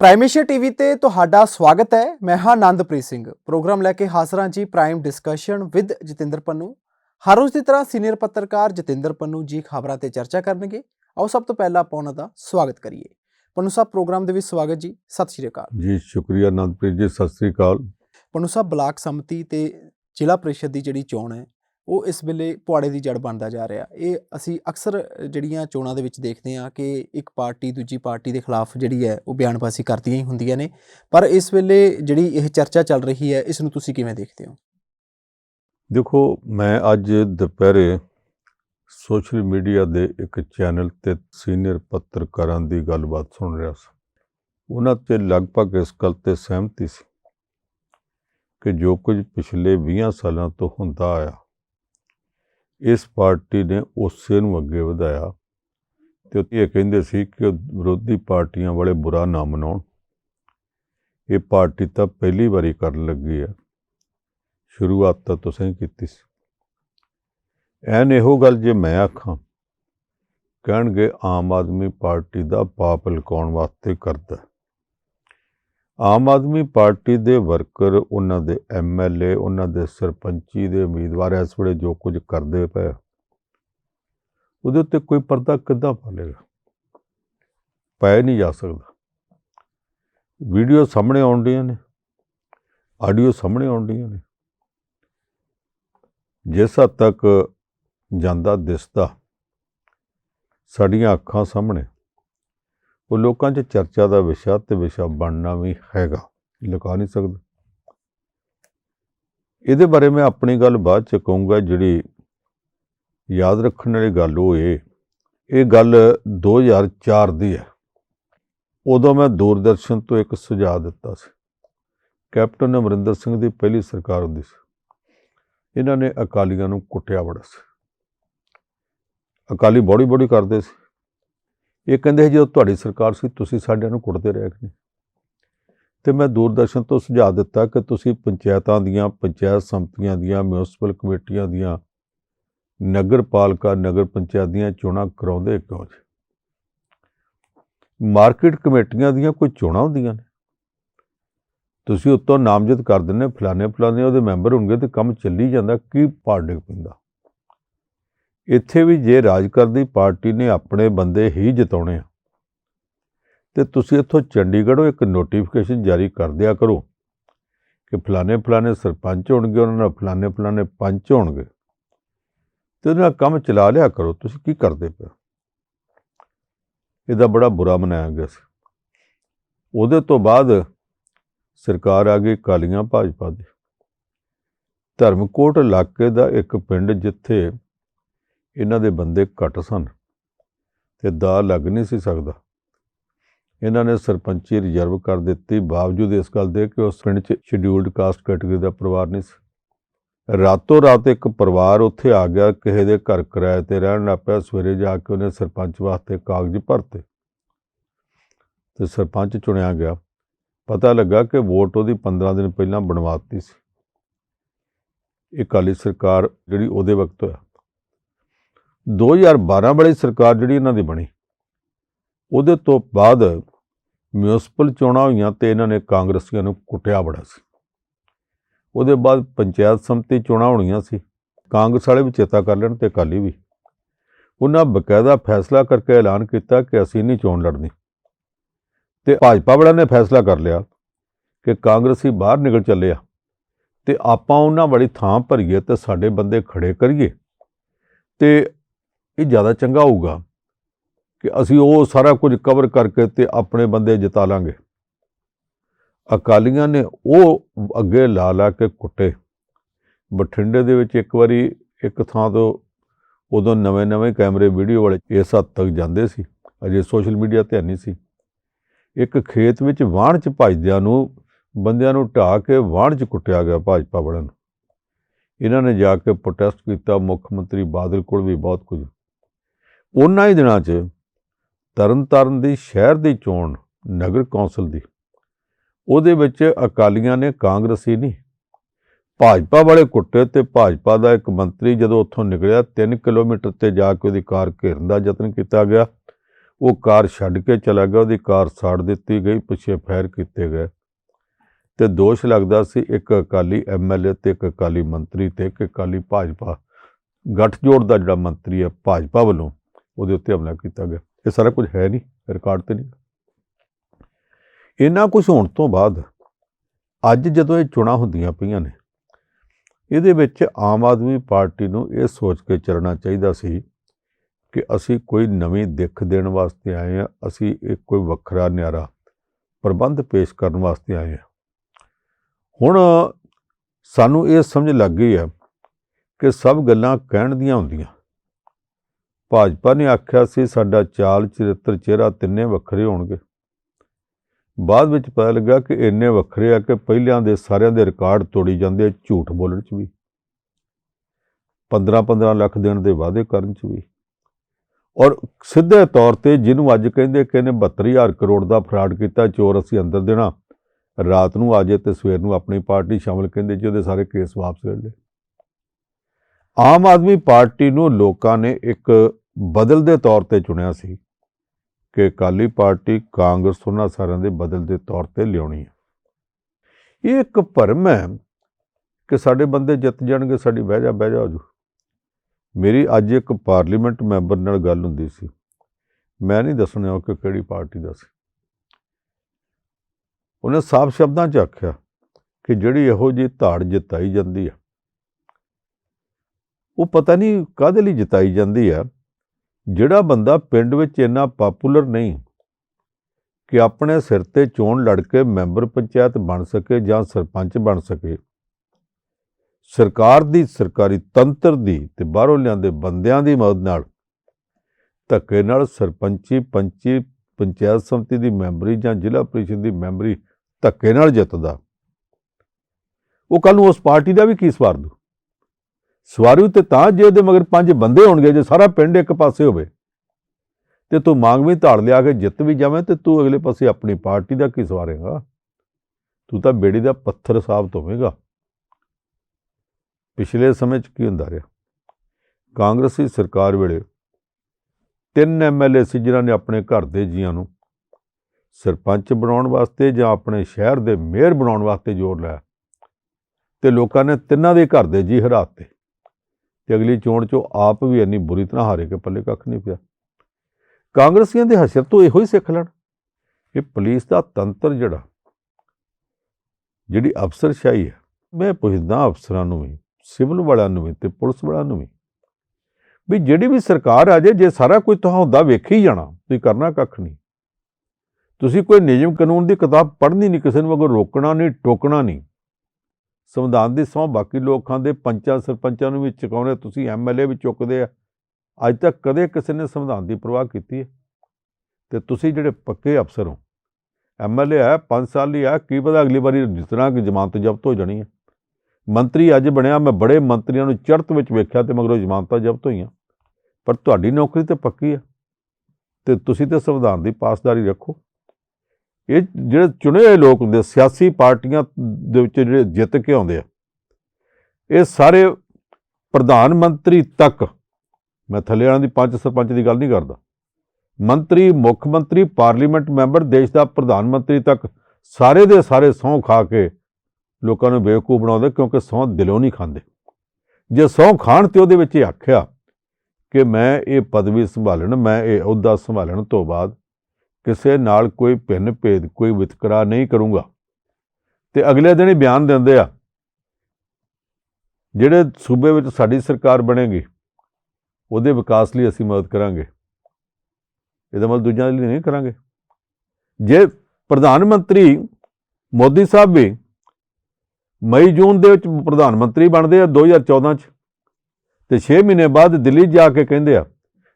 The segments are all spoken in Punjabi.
ਪ੍ਰਾਈਮੇਸ਼ੀਆ ਟੀਵੀ ਤੇ ਤੁਹਾਡਾ ਸਵਾਗਤ ਹੈ। ਮੈਂ ਹਾਂ ਆਨੰਦਪ੍ਰੀਤ ਸਿੰਘ। ਪ੍ਰੋਗਰਾਮ ਲੈ ਕੇ ਹਾਜ਼ਰ ਹਾਂ ਜੀ prime discussion with Jatinder Pannu. ਹਰ ਰੋਜ਼ ਦੀ ਤਰ੍ਹਾਂ ਸੀਨੀਅਰ ਪੱਤਰਕਾਰ ਜਤਿੰਦਰ ਪੰਨੂ ਜੀ ਖਬਰਾਂ ਤੇ ਚਰਚਾ ਕਰਨਗੇ। ਆਓ ਸਭ ਤੋਂ ਪਹਿਲਾਂ ਆਪਾਂ ਉਹਨਾਂ ਦਾ ਸਵਾਗਤ ਕਰੀਏ। ਪੰਨੂ ਸਾਹਿਬ ਪ੍ਰੋਗਰਾਮ ਦੇ ਵਿੱਚ ਸਵਾਗਤ ਜੀ। ਸਤਿ ਸ਼੍ਰੀ ਅਕਾਲ। ਜੀ ਸ਼ੁਕਰੀਆ ਅਨੰਦਪ੍ਰੀਤ ਜੀ। ਸਤਿ ਸ੍ਰੀ ਅਕਾਲ। ਪੰਨੂ ਸਾਹਿਬ ਬਲਾਕ ਸੰਮਤੀ ਤੇ ਜ਼ਿਲ੍ਹਾ ਪ੍ਰੀਸ਼ਦ ਦੀ ਜਿਹੜੀ ਚੋਣ ਹੈ ਉਹ ਇਸ ਵੇਲੇ ਪੁਆੜੇ ਦੀ ਜੜ ਬਣਦਾ ਜਾ ਰਿਹਾ। ਇਹ ਅਸੀਂ ਅਕਸਰ ਜਿਹੜੀਆਂ ਚੋਣਾਂ ਦੇ ਵਿੱਚ ਦੇਖਦੇ ਹਾਂ ਕਿ ਇੱਕ ਪਾਰਟੀ ਦੂਜੀ ਪਾਰਟੀ ਦੇ ਖਿਲਾਫ ਜਿਹੜੀ ਹੈ ਉਹ ਬਿਆਨਬਾਜ਼ੀ ਕਰਦੀਆਂ ਹੀ ਹੁੰਦੀਆਂ ਨੇ। ਪਰ ਇਸ ਵੇਲੇ ਜਿਹੜੀ ਇਹ ਚਰਚਾ ਚੱਲ ਰਹੀ ਹੈ, ਇਸ ਨੂੰ ਤੁਸੀਂ ਕਿਵੇਂ ਦੇਖਦੇ ਹੋ? ਦੇਖੋ, ਮੈਂ ਅੱਜ ਦੁਪਹਿਰੇ ਸੋਸ਼ਲ ਮੀਡੀਆ ਦੇ ਇੱਕ ਚੈਨਲ ਤੇ ਸੀਨੀਅਰ ਪੱਤਰਕਾਰਾਂ ਦੀ ਗੱਲਬਾਤ ਸੁਣ ਰਿਹਾ ਸੀ। ਉਹਨਾਂ ਤੇ ਲਗਭਗ ਇਸ ਗੱਲ ਤੇ ਸਹਿਮਤੀ ਸੀ ਕਿ ਜੋ ਕੁਝ ਪਿਛਲੇ 20 ਸਾਲਾਂ ਤੋਂ ਹੁੰਦਾ ਆਇਆ ਇਸ ਪਾਰਟੀ ਨੇ ਉਸੇ ਨੂੰ ਅੱਗੇ ਵਧਾਇਆ ਤੇ ਉਹ ਇਹ ਕਹਿੰਦੇ ਸੀ ਕਿ ਉਹ ਵਿਰੋਧੀ ਪਾਰਟੀਆਂ ਵਾਲੇ ਬੁਰਾ ਨਾ ਮਨਾਉਣ। ਇਹ ਪਾਰਟੀ ਤਾਂ ਪਹਿਲੀ ਵਾਰੀ ਕਰਨ ਲੱਗੀ ਹੈ। ਸ਼ੁਰੂਆਤ ਤਾਂ ਤੁਸੀਂ ਕੀਤੀ ਸੀ। ਐਨ ਇਹੋ ਗੱਲ ਜੇ ਮੈਂ ਆਖਾਂ, ਕਹਿਣਗੇ ਆਮ ਆਦਮੀ ਪਾਰਟੀ ਦਾ ਪਾਪ ਲਕਾਉਣ ਵਾਸਤੇ ਕਰਦਾ। ਆਮ ਆਦਮੀ ਪਾਰਟੀ ਦੇ ਵਰਕਰ, ਉਹਨਾਂ ਦੇ ਐਮਐਲਏ ਉਹਨਾਂ ਦੇ ਸਰਪੰਚੀ ਦੇ ਉਮੀਦਵਾਰ ਇਸ ਵੇਲੇ ਜੋ ਕੁਝ ਕਰਦੇ ਪਏ ਉਹਦੇ ਉੱਤੇ ਕੋਈ ਪਰਦਾ ਕਿੱਦਾਂ ਪਾਲੇਗਾ ਪਾਇਆ ਨਹੀਂ ਜਾ ਸਕਦਾ। ਵੀਡੀਓ ਸਾਹਮਣੇ ਆਉਂਦੀਆਂ ਨੇ, ਆਡੀਓ ਸਾਹਮਣੇ ਆਉਂਦੀਆਂ ਨੇ। ਜਿਸ ਹੱਦ ਤੱਕ ਜਾਂਦਾ ਦਿਸਦਾ, ਸਾਡੀਆਂ ਅੱਖਾਂ ਸਾਹਮਣੇ ਉਹ ਲੋਕਾਂ 'ਚ ਚਰਚਾ ਦਾ ਵਿਸ਼ਾ ਤੇ ਵਿਸ਼ਾ ਬਣਨਾ ਵੀ ਹੈਗਾ। ਲੁਕਾ ਨਹੀਂ ਸਕਦਾ। ਇਹਦੇ ਬਾਰੇ ਮੈਂ ਆਪਣੀ ਗੱਲ ਬਾਅਦ ਚ ਕਹੂੰਗਾ ਜਿਹੜੀ ਯਾਦ ਰੱਖਣ ਵਾਲੀ ਗੱਲ ਉਹ ਇਹ ਇਹ ਗੱਲ 2004 ਦੀ ਹੈ। ਉਦੋਂ ਮੈਂ ਦੂਰਦਰਸ਼ਨ ਤੋਂ ਇੱਕ ਸੁਝਾਅ ਦਿੱਤਾ ਸੀ। ਕੈਪਟਨ ਅਮਰਿੰਦਰ ਸਿੰਘ ਦੀ ਪਹਿਲੀ ਸਰਕਾਰ ਹੁੰਦੀ ਸੀ। ਇਹਨਾਂ ਨੇ ਅਕਾਲੀਆਂ ਨੂੰ ਕੁੱਟਿਆ ਬੜਾ ਸੀ। ਅਕਾਲੀ ਬੜੀ ਬੜੀ ਕਰਦੇ ਸੀ। ਇਹ ਕਹਿੰਦੇ ਸੀ, ਜਦੋਂ ਤੁਹਾਡੀ ਸਰਕਾਰ ਸੀ, ਤੁਸੀਂ ਸਾਡਿਆਂ ਨੂੰ ਕੁੱਟਦੇ ਰਹੇ ਕਿ ਨਹੀਂ? ਤੇ ਮੈਂ ਦੂਰਦਰਸ਼ਨ ਤੋਂ ਸੁਝਾਅ ਦਿੱਤਾ ਕਿ ਤੁਸੀਂ ਪੰਚਾਇਤਾਂ ਦੀਆਂ, ਪੰਚਾਇਤ ਸੰਮਤੀਆਂ ਦੀਆਂ ਮਿਊਨਿਸਪਲ ਕਮੇਟੀਆਂ ਦੀਆਂ ਨਗਰ ਪਾਲਿਕਾ ਨਗਰ ਪੰਚਾਇਤ ਦੀਆਂ ਚੋਣਾਂ ਕਰਾਉਂਦੇ ਕਿਉਂ ਜੀ? ਮਾਰਕੀਟ ਕਮੇਟੀਆਂ ਦੀਆਂ ਕੋਈ ਚੋਣਾਂ ਹੁੰਦੀਆਂ ਨੇ? ਤੁਸੀਂ ਉੱਤੋਂ ਨਾਮਜ਼ਦ ਕਰ ਦਿੰਦੇ, ਫਲਾਣੇ ਫਲਾਣੇ ਉਹਦੇ ਮੈਂਬਰ ਹੋਣਗੇ ਤੇ ਕੰਮ ਚੱਲੀ ਜਾਂਦਾ, ਕੀ ਪਾੜ ਡਿੱਗ ਪੈਂਦਾ? ਇੱਥੇ ਵੀ ਜੇ ਰਾਜ ਕਰਦੀ ਪਾਰਟੀ ਨੇ ਆਪਣੇ ਬੰਦੇ ਹੀ ਜਿਤਾਉਣੇ ਆ, ਤੇ ਤੁਸੀਂ ਇੱਥੋਂ ਚੰਡੀਗੜ੍ਹੋਂ ਇੱਕ ਨੋਟੀਫਿਕੇਸ਼ਨ ਜਾਰੀ ਕਰ ਦਿਆ ਕਰੋ ਕਿ ਫਲਾਣੇ ਫਲਾਣੇ ਸਰਪੰਚ ਹੋਣਗੇ, ਉਹਨਾਂ ਨਾਲ ਫਲਾਣੇ ਫਲਾਣੇ ਪੰਚ ਹੋਣਗੇ, ਤੇ ਉਹਨਾਂ ਦਾ ਕੰਮ ਚਲਾ ਲਿਆ ਕਰੋ, ਤੁਸੀਂ ਕੀ ਕਰਦੇ ਪਏ ਇਹਦਾ ਬੜਾ ਬੁਰਾ ਮਨਾਇਆ ਗਿਆ ਸੀ। ਉਹਦੇ ਤੋਂ ਬਾਅਦ ਸਰਕਾਰ ਆ ਗਈ ਕਾਲੀਆਂ ਭਾਜਪਾ ਦੀ। ਧਰਮਕੋਟ ਇਲਾਕੇ ਦਾ ਇੱਕ ਪਿੰਡ ਜਿੱਥੇ ਇਹਨਾਂ ਦੇ ਬੰਦੇ ਘੱਟ ਸਨ ਤੇ ਦਾ ਲੱਗ ਨਹੀਂ ਸੀ ਸਕਦਾ। ਇਹਨਾਂ ਨੇ ਸਰਪੰਚੀ ਰਿਜ਼ਰਵ ਕਰ ਦਿੱਤੀ, ਬਾਵਜੂਦ ਇਸ ਗੱਲ ਦੇ ਕਿ ਉਸ ਪਿੰਡ 'ਚ ਸ਼ਡਿਊਲਡ ਕਾਸਟ ਕੈਟਾਗਰੀ ਦਾ ਪਰਿਵਾਰ ਨਹੀਂ ਸੀ। ਰਾਤੋਂ ਰਾਤ ਇੱਕ ਪਰਿਵਾਰ ਉੱਥੇ ਆ ਗਿਆ, ਕਿਸੇ ਦੇ ਘਰ ਕਿਰਾਏ ਤੇ ਰਹਿਣ ਲੱਗ ਪਿਆ, ਸਵੇਰੇ ਜਾ ਕੇ ਉਹਨੇ ਸਰਪੰਚ ਵਾਸਤੇ ਕਾਗਜ਼ ਭਰਤੇ ਤੇ ਸਰਪੰਚ ਚੁਣਿਆ ਗਿਆ। ਪਤਾ ਲੱਗਾ ਕਿ ਵੋਟ ਉਹਦੀ 15 ਦਿਨ ਪਹਿਲਾਂ ਬਣਵਾਤੀ ਸੀ। ਇਹ ਅਕਾਲੀ ਸਰਕਾਰ ਜਿਹੜੀ ਉਹਦੇ ਵਕਤ ਹੋਇਆ। 2012 ਵਾਲੀ ਸਰਕਾਰ ਜਿਹੜੀ ਇਹਨਾਂ ਦੀ ਬਣੀ, ਉਹਦੇ ਤੋਂ ਬਾਅਦ ਮਿਊਨਿਸਪਲ ਚੋਣਾਂ ਹੋਈਆਂ ਤੇ ਇਹਨਾਂ ਨੇ ਕਾਂਗਰਸੀਆਂ ਨੂੰ ਕੁੱਟਿਆ ਬੜਾ ਸੀ। ਉਹਦੇ ਬਾਅਦ ਪੰਚਾਇਤ ਸੰਮਤੀ ਚੋਣਾਂ ਹੋਣੀਆਂ ਸੀ, ਕਾਂਗਰਸ ਵਾਲੇ ਵੀ ਚੇਤਾ ਕਰ ਲੈਣ ਤੇ ਅਕਾਲੀ ਵੀ। ਉਹਨਾਂ ਬਕਾਇਦਾ ਫੈਸਲਾ ਕਰਕੇ ਐਲਾਨ ਕੀਤਾ ਕਿ ਅਸੀਂ ਨਹੀਂ ਚੋਣ ਲੜਨੀ। ਤੇ ਭਾਜਪਾ ਵਾਲਿਆਂ ਨੇ ਫੈਸਲਾ ਕਰ ਲਿਆ ਕਿ ਕਾਂਗਰਸੀ ਬਾਹਰ ਨਿਕਲ ਚੱਲੇ ਆ ਤੇ ਆਪਾਂ ਉਹਨਾਂ ਵਾਲੀ ਥਾਂ ਭਰੀਏ ਤੇ ਸਾਡੇ ਬੰਦੇ ਖੜੇ ਕਰੀਏ। ਤੇ ਇਹ ਜ਼ਿਆਦਾ ਚੰਗਾ ਹੋਊਗਾ ਕਿ ਅਸੀਂ ਉਹ ਸਾਰਾ ਕੁਝ ਕਵਰ ਕਰਕੇ ਤੇ ਆਪਣੇ ਬੰਦੇ ਜਿਤਾ ਲਾਂਗੇ। ਅਕਾਲੀਆਂ ਨੇ ਉਹ ਅੱਗੇ ਲਾ ਲਾ ਕੇ ਕੁੱਟੇ। ਬਠਿੰਡੇ ਦੇ ਵਿੱਚ ਇੱਕ ਵਾਰੀ ਇੱਕ ਥਾਂ ਤੋਂ ਉਦੋਂ ਨਵੇਂ-ਨਵੇਂ ਕੈਮਰੇ ਵੀਡੀਓ ਵਾਲੇ ਇਸ ਹੱਦ ਤੱਕ ਜਾਂਦੇ ਸੀ, ਅਜੇ ਸੋਸ਼ਲ ਮੀਡੀਆ ਤੇ ਨਹੀਂ ਸੀ। ਇੱਕ ਖੇਤ ਵਿੱਚ ਵਾਹਣ ਚ ਭਜਦਿਆਂ ਨੂੰ, ਬੰਦਿਆਂ ਨੂੰ ਢਾ ਕੇ ਵਾਹਣ ਚ ਕੁੱਟਿਆ ਗਿਆ ਭਾਜਪਾ ਵਾਲਿਆਂ ਨੂੰ। ਇਹਨਾਂ ਨੇ ਜਾ ਕੇ ਪ੍ਰੋਟੈਸਟ ਕੀਤਾ, ਮੁੱਖ ਮੰਤਰੀ ਬਾਦਲ ਕੋਲ ਵੀ ਬਹੁਤ ਕੁਝ ਉਹਨਾਂ ਹੀ ਦਿਨਾਂ 'ਚ ਤਰਨਤਾਰਨ ਦੀ ਸ਼ਹਿਰ ਦੀ ਚੋਣ ਨਗਰ ਕੌਂਸਲ ਦੀ। ਉਹਦੇ ਵਿੱਚ ਅਕਾਲੀਆਂ ਨੇ ਕਾਂਗਰਸੀ ਨਹੀਂ, ਭਾਜਪਾ ਵਾਲੇ ਕੁੱਟੇ ਤੇ ਭਾਜਪਾ ਦਾ ਇੱਕ ਮੰਤਰੀ ਜਦੋਂ ਉੱਥੋਂ ਨਿਕਲਿਆ 3 ਕਿਲੋਮੀਟਰ ਤੇ ਜਾ ਕੇ ਉਹਦੀ ਕਾਰ ਘੇਰਨ ਦਾ ਯਤਨ ਕੀਤਾ ਗਿਆ। ਉਹ ਕਾਰ ਛੱਡ ਕੇ ਚਲਾ ਗਿਆ, ਉਹਦੀ ਕਾਰ ਸਾੜ ਦਿੱਤੀ ਗਈ, ਪਿੱਛੇ ਫਾਇਰ ਕੀਤੇ ਗਏ। ਤੇ ਦੋਸ਼ ਲੱਗਦਾ ਸੀ ਇੱਕ ਅਕਾਲੀ ਐਮਐਲਏ ਤੇ ਇੱਕ ਅਕਾਲੀ ਮੰਤਰੀ ਤੇ ਇੱਕ ਅਕਾਲੀ ਭਾਜਪਾ। ਗੱਠਜੋੜ ਦਾ ਜਿਹੜਾ ਮੰਤਰੀ ਹੈ ਭਾਜਪਾ ਵੱਲੋਂ ਉਹਦੇ ਉੱਤੇ ਹਮਲਾ ਕੀਤਾ ਗਿਆ। ਇਹ ਸਾਰਾ ਕੁਝ ਹੈ ਨਹੀਂ, ਰਿਕਾਰਡ ਤੇ ਨਹੀਂ। ਇਹਨਾਂ ਕੁਝ ਹੋਣ ਤੋਂ ਬਾਅਦ ਅੱਜ ਜਦੋਂ ਇਹ ਚੋਣਾਂ ਹੁੰਦੀਆਂ ਪਈਆਂ ਨੇ, ਇਹਦੇ ਵਿੱਚ ਆਮ ਆਦਮੀ ਪਾਰਟੀ ਨੂੰ ਇਹ ਸੋਚ ਕੇ ਚੱਲਣਾ ਚਾਹੀਦਾ ਸੀ ਕਿ ਅਸੀਂ ਕੋਈ ਨਵੀਂ ਦਿੱਖ ਦੇਣ ਵਾਸਤੇ ਆਏ ਹਾਂ, ਅਸੀਂ ਇੱਕ ਕੋਈ ਵੱਖਰਾ ਨਿਆਰਾ ਪ੍ਰਬੰਧ ਪੇਸ਼ ਕਰਨ ਵਾਸਤੇ ਆਏ ਹਾਂ। ਹੁਣ ਸਾਨੂੰ ਇਹ ਸਮਝ ਲੱਗ ਗਈ ਆ ਕਿ ਸਭ ਗੱਲਾਂ ਕਹਿਣ ਦੀਆਂ ਹੁੰਦੀਆਂ। ਭਾਜਪਾ ਨੇ ਆਖਿਆ ਸੀ, ਸਾਡਾ ਚਾਲ, ਚਰਿੱਤਰ, ਚਿਹਰਾ ਤਿੰਨੇ ਵੱਖਰੇ ਹੋਣਗੇ। ਬਾਅਦ ਵਿੱਚ ਪਤਾ ਲੱਗਾ ਕਿ ਇੰਨੇ ਵੱਖਰੇ ਆ ਕਿ ਪਹਿਲਿਆਂ ਦੇ ਸਾਰਿਆਂ ਦੇ ਰਿਕਾਰਡ ਤੋੜੀ ਜਾਂਦੇ ਆ ਝੂਠ ਬੋਲਣ 'ਚ ਵੀ। 15-15 ਲੱਖ ਦੇਣ ਦੇ ਵਾਅਦੇ ਕਰਨ 'ਚ ਵੀ। ਔਰ ਸਿੱਧੇ ਤੌਰ ਤੇ ਜਿਹਨੂੰ ਅੱਜ ਕਹਿੰਦੇ ਕਿ ਇਹਨੇ 72000 ਕਰੋੜ ਦਾ ਫਰਾਡ ਕੀਤਾ, ਚੋਰ ਅਸੀਂ ਅੰਦਰ ਦੇਣਾ, ਰਾਤ ਨੂੰ ਆ ਜੇ ਤੇ ਸਵੇਰ ਨੂੰ ਆਪਣੀ ਪਾਰਟੀ ਸ਼ਾਮਲ ਕਹਿੰਦੇ ਜੀ, ਉਹਦੇ ਸਾਰੇ ਕੇਸ ਵਾਪਸ ਲੈ ਲਏ। ਆਮ ਆਦਮੀ ਪਾਰਟੀ ਨੂੰ ਲੋਕਾਂ ਨੇ ਇੱਕ ਬਦਲ ਦੇ ਤੌਰ ਤੇ ਚੁਣਿਆ ਸੀ ਕਿ ਅਕਾਲੀ ਪਾਰਟੀ ਕਾਂਗਰਸ ਉਹਨਾਂ ਸਾਰਿਆਂ ਦੇ ਬਦਲ ਦੇ ਤੌਰ ਤੇ ਲਿਆਉਣੀ ਹੈ। ਇਹ ਇੱਕ ਭਰਮ ਹੈ ਕਿ ਸਾਡੇ ਬੰਦੇ ਜਿੱਤ ਜਾਣਗੇ, ਸਾਡੀ ਬਹਿ ਜਾ ਬਹਿ ਜਾ ਹੋ ਜੂ। ਮੇਰੀ ਅੱਜ ਇੱਕ ਪਾਰਲੀਮੈਂਟ ਮੈਂਬਰ ਨਾਲ ਗੱਲ ਹੁੰਦੀ ਸੀ। ਮੈਂ ਨਹੀਂ ਦੱਸਣਾ ਕਿ ਕਿਹੜੀ ਪਾਰਟੀ ਦਾ ਸੀ। ਉਹਨੇ ਸਾਫ਼ ਸ਼ਬਦਾਂ 'ਚ ਆਖਿਆ ਕਿ ਜਿਹੜੀ ਇਹੋ ਜਿਹੀ ਧਾੜ ਜਿਤਾਈ ਜਾਂਦੀ ਆ ਉਹ ਪਤਾ ਨਹੀਂ ਕਾਹਦੇ ਲਈ ਜਿਤਾਈ ਜਾਂਦੀ ਆ ਜਿਹੜਾ ਬੰਦਾ ਪਿੰਡ ਵਿੱਚ ਇੰਨਾ ਪਪੂਲਰ ਨਹੀਂ ਕਿ ਆਪਣੇ ਸਿਰ ਤੇ ਚੋਣ ਲੜ ਕੇ ਮੈਂਬਰ ਪੰਚਾਇਤ ਬਣ ਸਕੇ ਜਾਂ ਸਰਪੰਚ ਬਣ ਸਕੇ, ਸਰਕਾਰ ਦੀ, ਸਰਕਾਰੀ ਤੰਤਰ ਦੀ ਤੇ ਬਾਹਰੋਂ ਲਿਆਂਦੇ ਬੰਦਿਆਂ ਦੀ ਮਦਦ ਨਾਲ ਧੱਕੇ ਨਾਲ ਸਰਪੰਚੀ, ਪੰਚੀ, ਪੰਚਾਇਤ ਸਮਿਤੀ ਦੀ ਮੈਂਬਰੀ ਜਾਂ ਜ਼ਿਲ੍ਹਾ ਪ੍ਰੀਸ਼ਦ ਦੀ ਮੈਂਬਰੀ ਧੱਕੇ ਨਾਲ ਜਿੱਤਦਾ। ਉਹ ਕੱਲ ਨੂੰ ਉਸ ਪਾਰਟੀ ਦਾ ਵੀ ਕੀ ਸਵਾਰ ਦੂ? ਸਵਾਰੂ ਤੇ ਤਾਂ ਜੇ ਉਹਦੇ ਮਗਰ ਪੰਜ ਬੰਦੇ ਹੋਣਗੇ, ਜੇ ਸਾਰਾ ਪਿੰਡ ਇੱਕ ਪਾਸੇ ਹੋਵੇ। ਤੇ ਤੂੰ ਮੰਗਵੀਂ ਧਾੜ ਲਿਆ ਕੇ ਜਿੱਤ ਵੀ ਜਾਵੇਂ ਤੇ ਤੂੰ ਅਗਲੇ ਪਾਸੇ ਆਪਣੀ ਪਾਰਟੀ ਦਾ ਕੀ ਸਵਾਰੇਗਾ? ਤੂੰ ਤਾਂ ਬੇੜੀ ਦਾ ਪੱਥਰ ਸਾਬਤ ਹੋਵੇਂਗਾ ਪਿਛਲੇ ਸਮੇਂ 'ਚ ਕੀ ਹੁੰਦਾ ਰਿਹਾ? ਕਾਂਗਰਸੀ ਸਰਕਾਰ ਵੇਲੇ ਤਿੰਨ ਐਮਐਲਏ ਸੀ ਜਿਨ੍ਹਾਂ ਨੇ ਆਪਣੇ ਘਰ ਦੇ ਜੀਆਂ ਨੂੰ ਸਰਪੰਚ ਬਣਾਉਣ ਵਾਸਤੇ ਜਾਂ ਆਪਣੇ ਸ਼ਹਿਰ ਦੇ ਮੇਅਰ ਬਣਾਉਣ ਵਾਸਤੇ ਜ਼ੋਰ ਲਾਇਆ ਤੇ ਲੋਕਾਂ ਨੇ ਤਿੰਨਾਂ ਦੇ ਘਰ ਦੇ ਜੀ ਹਰਾਤੇ। ਤੇ ਅਗਲੀ ਚੋਣ 'ਚੋਂ ਆਪ ਵੀ ਇੰਨੀ ਬੁਰੀ ਤਰ੍ਹਾਂ ਹਾਰੇ ਕਿ ਪੱਲੇ ਕੱਖ ਨਹੀਂ ਪਿਆ। ਕਾਂਗਰਸੀਆਂ ਦੇ ਹਸ਼ਰ ਤੋਂ ਇਹੋ ਹੀ ਸਿੱਖ ਲੈਣ। ਕਿ ਪੁਲਿਸ ਦਾ ਤੰਤਰ ਜਿਹੜਾ, ਜਿਹੜੀ ਅਫਸਰਸ਼ਾਹੀ ਹੈ। ਮੈਂ ਪੁੱਛਦਾ ਅਫਸਰਾਂ ਨੂੰ ਵੀ, ਸਿਵਲ ਵਾਲਿਆਂ ਨੂੰ ਵੀ ਤੇ ਪੁਲਿਸ ਵਾਲਿਆਂ ਨੂੰ ਵੀ ਵੀ ਜਿਹੜੀ ਵੀ ਸਰਕਾਰ ਆ ਜੇ ਜੇ ਸਾਰਾ ਕੁਝ ਤੁਹਾਂ ਵੇਖੀ ਜਾਣਾ, ਤੁਸੀਂ ਕਰਨਾ ਕੱਖ ਨਹੀਂ। ਤੁਸੀਂ ਕੋਈ ਨਿਯਮ ਕਾਨੂੰਨ ਦੀ ਕਿਤਾਬ ਪੜ੍ਹਨੀ ਨਹੀਂ, ਕਿਸੇ ਨੂੰ ਅਗਰ ਰੋਕਣਾ ਨਹੀਂ, ਟੋਕਣਾ ਨਹੀਂ। ਸੰਵਿਧਾਨ ਦੀ ਸਹੁੰ ਬਾਕੀ ਲੋਕਾਂ ਦੇ ਪੰਚਾਂ, ਸਰਪੰਚਾਂ ਨੂੰ ਵੀ ਚੁਕਾਉਂਦੇ ਤੁਸੀਂ ਐਮਐਲਏ ਵੀ ਚੁੱਕਦੇ ਆ। ਅੱਜ ਤੱਕ ਕਦੇ ਕਿਸੇ ਨੇ ਸੰਵਿਧਾਨ ਦੀ ਪਰਵਾਹ ਕੀਤੀ ਹੈ? ਤੇ ਤੁਸੀਂ ਜਿਹੜੇ ਪੱਕੇ ਅਫਸਰ ਹੋ ਐਮਐਲਏ ਆ 5 ਸਾਲ ਹੀ ਆ ਕੀ ਪਤਾ ਅਗਲੀ ਵਾਰੀ ਜਿਤਨਾ ਕਿ ਜ਼ਮਾਨਤ ਜ਼ਬਤ ਹੋ ਜਾਣੀ ਹੈ? ਮੰਤਰੀ ਅੱਜ ਬਣਿਆ, ਮੈਂ ਬੜੇ ਮੰਤਰੀਆਂ ਨੂੰ ਚੜ੍ਹਤ ਵਿੱਚ ਵੇਖਿਆ ਤੇ ਮਗਰੋਂ ਜ਼ਮਾਨਤਾਂ ਜ਼ਬਤ ਹੋਈਆਂ। ਪਰ ਤੁਹਾਡੀ ਨੌਕਰੀ ਤੇ ਪੱਕੀ ਹੈ। ਤੇ ਤੁਸੀਂ ਤੇ ਸੰਵਿਧਾਨ ਦੀ ਪਾਸਦਾਰੀ ਰੱਖੋ। ਇਹ ਜਿਹੜੇ ਚੁਣੇ ਹੋਏ ਲੋਕ ਹੁੰਦੇ ਸਿਆਸੀ ਪਾਰਟੀਆਂ ਦੇ ਵਿੱਚ ਜਿਹੜੇ ਜਿੱਤ ਕੇ ਆਉਂਦੇ ਆ, ਇਹ ਸਾਰੇ ਪ੍ਰਧਾਨ ਮੰਤਰੀ ਤੱਕ, ਮੈਂ ਥੱਲੇ ਵਾਲਿਆਂ ਦੀ ਪੰਜ ਸਰਪੰਚ ਦੀ ਗੱਲ ਨਹੀਂ ਕਰਦਾ, ਮੰਤਰੀ, ਮੁੱਖ ਮੰਤਰੀ, ਪਾਰਲੀਮੈਂਟ ਮੈਂਬਰ, ਦੇਸ਼ ਦਾ ਪ੍ਰਧਾਨ ਮੰਤਰੀ ਤੱਕ ਸਾਰੇ ਦੇ ਸਾਰੇ ਸਹੁੰ ਖਾ ਕੇ ਲੋਕਾਂ ਨੂੰ ਬੇਵਕੂਫ ਬਣਾਉਂਦੇ, ਕਿਉਂਕਿ ਸਹੁੰ ਦਿਲੋਂ ਨਹੀਂ ਖਾਂਦੇ। ਜੇ ਸਹੁੰ ਖਾਣ ਤੇ ਉਹਦੇ ਵਿੱਚ ਇਹ ਆਖਿਆ ਕਿ ਮੈਂ ਇਹ ਪਦਵੀ ਸੰਭਾਲਣ, ਮੈਂ ਇਹ ਅਹੁਦਾ ਸੰਭਾਲਣ ਤੋਂ ਬਾਅਦ ਕਿਸੇ ਨਾਲ ਕੋਈ ਭਿੰਨ ਭੇਦ, ਕੋਈ ਵਿਤਕਰਾ ਨਹੀਂ ਕਰੂੰਗਾ। ਤੇ ਅਗਲੇ ਦਿਨ ਹੀ ਬਿਆਨ ਦਿੰਦੇ ਆ, ਜਿਹੜੇ ਸੂਬੇ ਵਿੱਚ ਸਾਡੀ ਸਰਕਾਰ ਬਣੇਗੀ, ਉਹਦੇ ਵਿਕਾਸ ਲਈ ਅਸੀਂ ਮਦਦ ਕਰਾਂਗੇ। ਇਹਦਾ ਮਤਲਬ ਦੂਜਿਆਂ ਲਈ ਨਹੀਂ ਕਰਾਂਗੇ। ਜੇ ਪ੍ਰਧਾਨ ਮੰਤਰੀ ਮੋਦੀ ਸਾਹਿਬ ਵੀ ਮਈ ਜੂਨ ਦੇ ਵਿੱਚ ਪ੍ਰਧਾਨ ਮੰਤਰੀ ਬਣਦੇ ਆ 2014 ਚ, ਤੇ 6 ਮਹੀਨੇ ਬਾਅਦ ਦਿੱਲੀ ਜਾ ਕੇ ਕਹਿੰਦੇ ਆ,